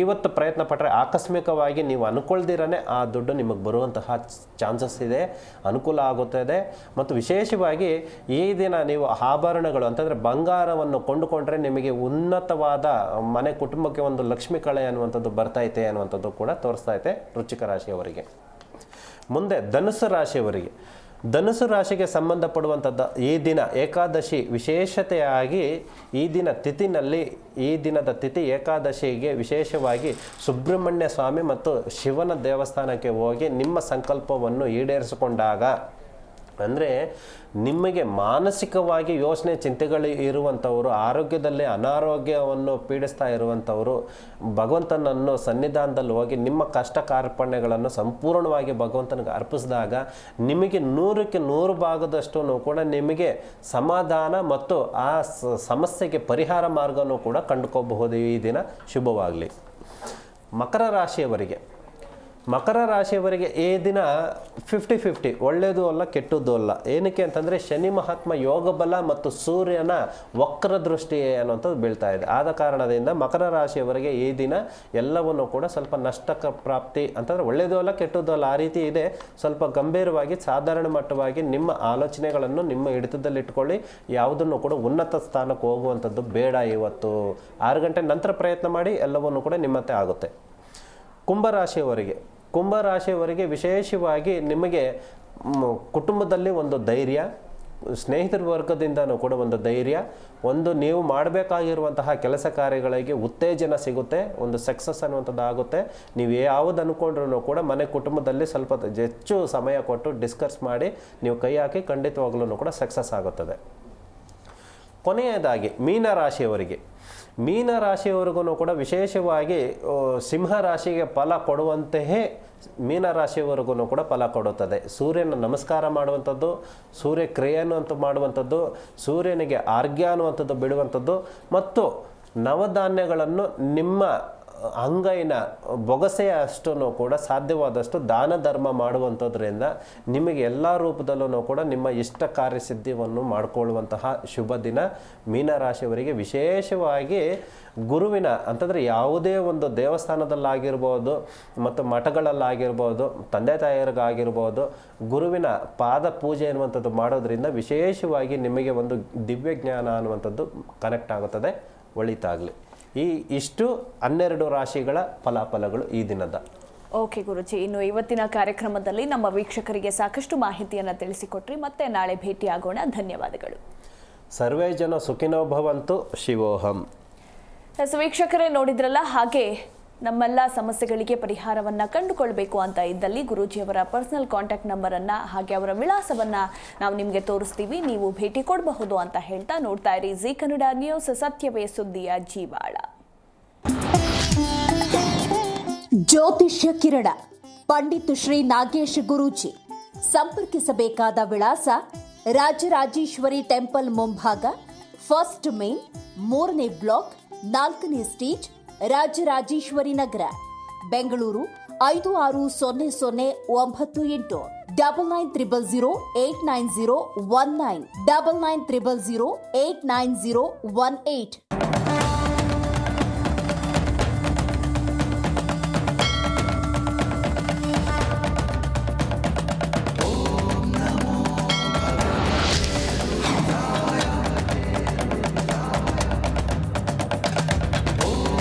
ಇವತ್ತು ಪ್ರಯತ್ನ ಪಟ್ಟರೆ ಆಕಸ್ಮಿಕವಾಗಿ ನೀವು ಅನ್ಕೊಳ್ದಿರೇ ಆ ದುಡ್ಡು ನಿಮಗೆ ಬರುವಂತಹ ಚಾನ್ಸಸ್ ಇದೆ, ಅನುಕೂಲ ಆಗುತ್ತದೆ. ಮತ್ತು ವಿಶೇಷವಾಗಿ ಈ ದಿನ ನೀವು ಆಭರಣಗಳು ಅಂತಂದರೆ ಬಂಗಾರವನ್ನು ಕೊಂಡುಕೊಂಡ್ರೆ ನಿಮಗೆ ಉನ್ನತವಾದ ಮನೆ ಕುಟುಂಬಕ್ಕೆ ಒಂದು ಲಕ್ಷ್ಮಿ ಕಳೆ ಅನ್ನುವಂಥದ್ದು ಬರ್ತೈತೆ ಅನ್ನುವಂಥದ್ದು ಕೂಡ ತೋರಿಸ್ತಾ ಐತೆ ವೃಶ್ಚಿಕ ರಾಶಿಯವರಿಗೆ. ಮುಂದೆ ಧನುಸು ರಾಶಿಯವರಿಗೆ. ಧನುಸು ರಾಶಿಗೆ ಸಂಬಂಧಪಡುವಂಥದ್ದು ಈ ದಿನ ಏಕಾದಶಿ ವಿಶೇಷತೆಯಾಗಿ ಈ ದಿನ ತಿಥಿನಲ್ಲಿ ಈ ದಿನದ ತಿಥಿ ಏಕಾದಶಿಗೆ ವಿಶೇಷವಾಗಿ ಸುಬ್ರಹ್ಮಣ್ಯ ಸ್ವಾಮಿ ಮತ್ತು ಶಿವನ ದೇವಸ್ಥಾನಕ್ಕೆ ಹೋಗಿ ನಿಮ್ಮ ಸಂಕಲ್ಪವನ್ನು ಈಡೇರಿಸಿಕೊಂಡಾಗ ಅಂದರೆ ನಿಮಗೆ ಮಾನಸಿಕವಾಗಿ ಯೋಚನೆ ಚಿಂತೆಗಳು ಇರುವಂಥವರು, ಆರೋಗ್ಯದಲ್ಲಿ ಅನಾರೋಗ್ಯವನ್ನು ಪೀಡಿಸ್ತಾ ಇರುವಂಥವರು, ಭಗವಂತನನ್ನು ಸನ್ನಿಧಾನದಲ್ಲಿ ಹೋಗಿ ನಿಮ್ಮ ಕಷ್ಟ ಕಾರ್ಪಣ್ಯಗಳನ್ನು ಸಂಪೂರ್ಣವಾಗಿ ಭಗವಂತನಿಗೆ ಅರ್ಪಿಸಿದಾಗ ನಿಮಗೆ ನೂರಕ್ಕೆ ನೂರು ಭಾಗದಷ್ಟು ಕೂಡ ನಿಮಗೆ ಸಮಾಧಾನ ಮತ್ತು ಆ ಸಮಸ್ಯೆಗೆ ಪರಿಹಾರ ಮಾರ್ಗನೂ ಕೂಡ ಕಂಡುಕೋಬಹುದು ಈ ದಿನ ಶುಭವಾಗಲಿ. ಮಕರ ರಾಶಿಯವರಿಗೆ ಮಕರ ರಾಶಿಯವರಿಗೆ ಈ ದಿನ ಫಿಫ್ಟಿ ಫಿಫ್ಟಿ ಒಳ್ಳೆಯದು ಅಲ್ಲ, ಕೆಟ್ಟದ್ದು ಅಲ್ಲ. ಏನಕ್ಕೆ ಅಂತಂದರೆ ಶನಿ ಮಹಾತ್ಮ ಯೋಗ ಬಲ ಮತ್ತು ಸೂರ್ಯನ ವಕ್ರ ದೃಷ್ಟಿ ಅನ್ನುವಂಥದ್ದು ಬೀಳ್ತಾ ಇದೆ. ಆದ ಕಾರಣದಿಂದ ಮಕರ ರಾಶಿಯವರಿಗೆ ಈ ದಿನ ಎಲ್ಲವನ್ನು ಕೂಡ ಸ್ವಲ್ಪ ನಷ್ಟಕ ಪ್ರಾಪ್ತಿ ಅಂತಂದರೆ ಒಳ್ಳೆಯದು ಅಲ್ಲ, ಕೆಟ್ಟದ್ದು ಅಲ್ಲ. ಆ ರೀತಿ ಇದೆ. ಸ್ವಲ್ಪ ಗಂಭೀರವಾಗಿ, ಸಾಧಾರಣ ಮಟ್ಟವಾಗಿ ನಿಮ್ಮ ಆಲೋಚನೆಗಳನ್ನು ನಿಮ್ಮ ಹಿಡಿತದಲ್ಲಿಟ್ಕೊಳ್ಳಿ. ಯಾವುದನ್ನು ಕೂಡ ಉನ್ನತ ಸ್ಥಾನಕ್ಕೆ ಹೋಗುವಂಥದ್ದು ಬೇಡ ಇವತ್ತು. ಆರು ಗಂಟೆ ನಂತರ ಪ್ರಯತ್ನ ಮಾಡಿ, ಎಲ್ಲವನ್ನು ಕೂಡ ನಿಮ್ಮತ್ತೆ ಆಗುತ್ತೆ. ಕುಂಭರಾಶಿಯವರಿಗೆ ಕುಂಭರಾಶಿಯವರಿಗೆ ವಿಶೇಷವಾಗಿ ನಿಮಗೆ ಕುಟುಂಬದಲ್ಲಿ ಒಂದು ಧೈರ್ಯ, ಸ್ನೇಹಿತರ ವರ್ಗದಿಂದನೂ ಕೂಡ ಒಂದು ಧೈರ್ಯ, ಒಂದು ನೀವು ಮಾಡಬೇಕಾಗಿರುವಂತಹ ಕೆಲಸ ಕಾರ್ಯಗಳಿಗೆ ಉತ್ತೇಜನ ಸಿಗುತ್ತೆ, ಒಂದು ಸಕ್ಸಸ್ ಅನ್ನುವಂಥದ್ದು ಆಗುತ್ತೆ. ನೀವು ಯಾವುದು ಅಂದ್ಕೊಂಡ್ರೂ ಕೂಡ ಮನೆ ಕುಟುಂಬದಲ್ಲಿ ಸ್ವಲ್ಪ ಹೆಚ್ಚು ಸಮಯ ಕೊಟ್ಟು ಡಿಸ್ಕಸ್ ಮಾಡಿ, ನೀವು ಕೈ ಹಾಕಿ ಖಂಡಿತವಾಗ್ಲೂ ಕೂಡ ಸಕ್ಸಸ್ ಆಗುತ್ತದೆ. ಕೊನೆಯದಾಗಿ, ಮೀನ ರಾಶಿಯವರಿಗೆ ಮೀನ ರಾಶಿಯವರಿಗೂ ಕೂಡ ವಿಶೇಷವಾಗಿ ಸಿಂಹ ರಾಶಿಗೆ ಫಲ ಕೊಡುವಂತೆಯೇ ಮೀನ ರಾಶಿಯವರೆಗೂ ಕೂಡ ಫಲ ಕೊಡುತ್ತದೆ. ಸೂರ್ಯನ ನಮಸ್ಕಾರ ಮಾಡುವಂಥದ್ದು, ಸೂರ್ಯ ಕ್ರಿಯೆಯನ್ನು ಅಂತ ಮಾಡುವಂಥದ್ದು, ಸೂರ್ಯನಿಗೆ ಆರ್ಗ್ಯ ಅನ್ನುವಂಥದ್ದು ಬಿಡುವಂಥದ್ದು, ಮತ್ತು ನವಧಾನ್ಯಗಳನ್ನು ನಿಮ್ಮ ಅಂಗೈನ ಬೊಗಸೆಯ ಅಷ್ಟನ್ನು ಕೂಡ ಸಾಧ್ಯವಾದಷ್ಟು ದಾನ ಧರ್ಮ ಮಾಡುವಂಥದ್ರಿಂದ ನಿಮಗೆ ಎಲ್ಲ ರೂಪದಲ್ಲೂ ಕೂಡ ನಿಮ್ಮ ಇಷ್ಟ ಕಾರ್ಯಸಿದ್ಧಿಯನ್ನು ಮಾಡಿಕೊಳ್ಳುವಂತಹ ಶುಭ ದಿನ. ಮೀನರಾಶಿಯವರಿಗೆ ವಿಶೇಷವಾಗಿ ಗುರುವಿನ ಅಂತಂದರೆ ಯಾವುದೇ ಒಂದು ದೇವಸ್ಥಾನದಲ್ಲಾಗಿರ್ಬೋದು ಮತ್ತು ಮಠಗಳಲ್ಲಾಗಿರ್ಬೋದು, ತಂದೆ ತಾಯಿಯರಿಗಾಗಿರ್ಬೋದು, ಗುರುವಿನ ಪಾದ ಪೂಜೆ ಅನ್ನುವಂಥದ್ದು ಮಾಡೋದ್ರಿಂದ ವಿಶೇಷವಾಗಿ ನಿಮಗೆ ಒಂದು ದಿವ್ಯ ಜ್ಞಾನ ಅನ್ನುವಂಥದ್ದು ಕನೆಕ್ಟ್ ಆಗುತ್ತದೆ. ಒಳಿತಾಗಲಿ. ಈ ಇಷ್ಟು ಹನ್ನೆರಡು ರಾಶಿಗಳ ಫಲಾಫಲಗಳು ಈ ದಿನದ. ಓಕೆ ಗುರುಜಿ. ಇನ್ನು ಇವತ್ತಿನ ಕಾರ್ಯಕ್ರಮದಲ್ಲಿ ನಮ್ಮ ವೀಕ್ಷಕರಿಗೆ ಸಾಕಷ್ಟು ಮಾಹಿತಿಯನ್ನು ತಿಳಿಸಿಕೊಟ್ರಿ. ಮತ್ತೆ ನಾಳೆ ಭೇಟಿಯಾಗೋಣ. ಧನ್ಯವಾದಗಳು. ಸರ್ವೇ ಜನ ಸುಖಿನೋಭವಂತು ಶಿವೋಹಂ. ವೀಕ್ಷಕರೇ ನೋಡಿದ್ರಲ್ಲ ಹಾಗೆ ನಮ್ಮೆಲ್ಲ ಸಮಸ್ಯೆಗಳಿಗೆ ಪರಿಹಾರವನ್ನು ಕಂಡುಕೊಳ್ಬೇಕು ಅಂತ ಇದ್ದಲ್ಲಿ ಗುರೂಜಿಯವರ ಪರ್ಸನಲ್ ಕಾಂಟ್ಯಾಕ್ಟ್ ನಂಬರನ್ನು ಹಾಗೆ ಅವರ ವಿಳಾಸವನ್ನು ನಾವು ನಿಮಗೆ ತೋರಿಸ್ತೀವಿ. ನೀವು ಭೇಟಿ ಕೊಡಬಹುದು ಅಂತ ಹೇಳ್ತಾ ನೋಡ್ತಾ ಇರಿ. ಜಿ ಕನ್ನಡ ನ್ಯೂಸ್, ಸತ್ಯವೇ ಸುದ್ದಿಯ ಜೀವಾಳ. ಜ್ಯೋತಿಷ್ಯ ಕಿರಣ, ಪಂಡಿತ್ ಶ್ರೀ ನಾಗೇಶ್ ಗುರೂಜಿ. ಸಂಪರ್ಕಿಸಬೇಕಾದ ವಿಳಾಸ ರಾಜರಾಜೇಶ್ವರಿ ಟೆಂಪಲ್ ಮುಂಭಾಗ ಫಸ್ಟ್ ಮೇನ್ ಮೂರನೇ ಬ್ಲಾಕ್ ನಾಲ್ಕನೇ ಸ್ಟೇಜ್ ರಾಜರಾಜೇಶ್ವರಿ ನಗರ, ಬೆಂಗಳೂರು ಐದು ಆರು ಸೊನ್ನೆ ಸೊನ್ನೆ ಒಂಬತ್ತು ಎಂಟು double nine triple zero eight nine zero one nine double nine triple zero eight nine zero one eight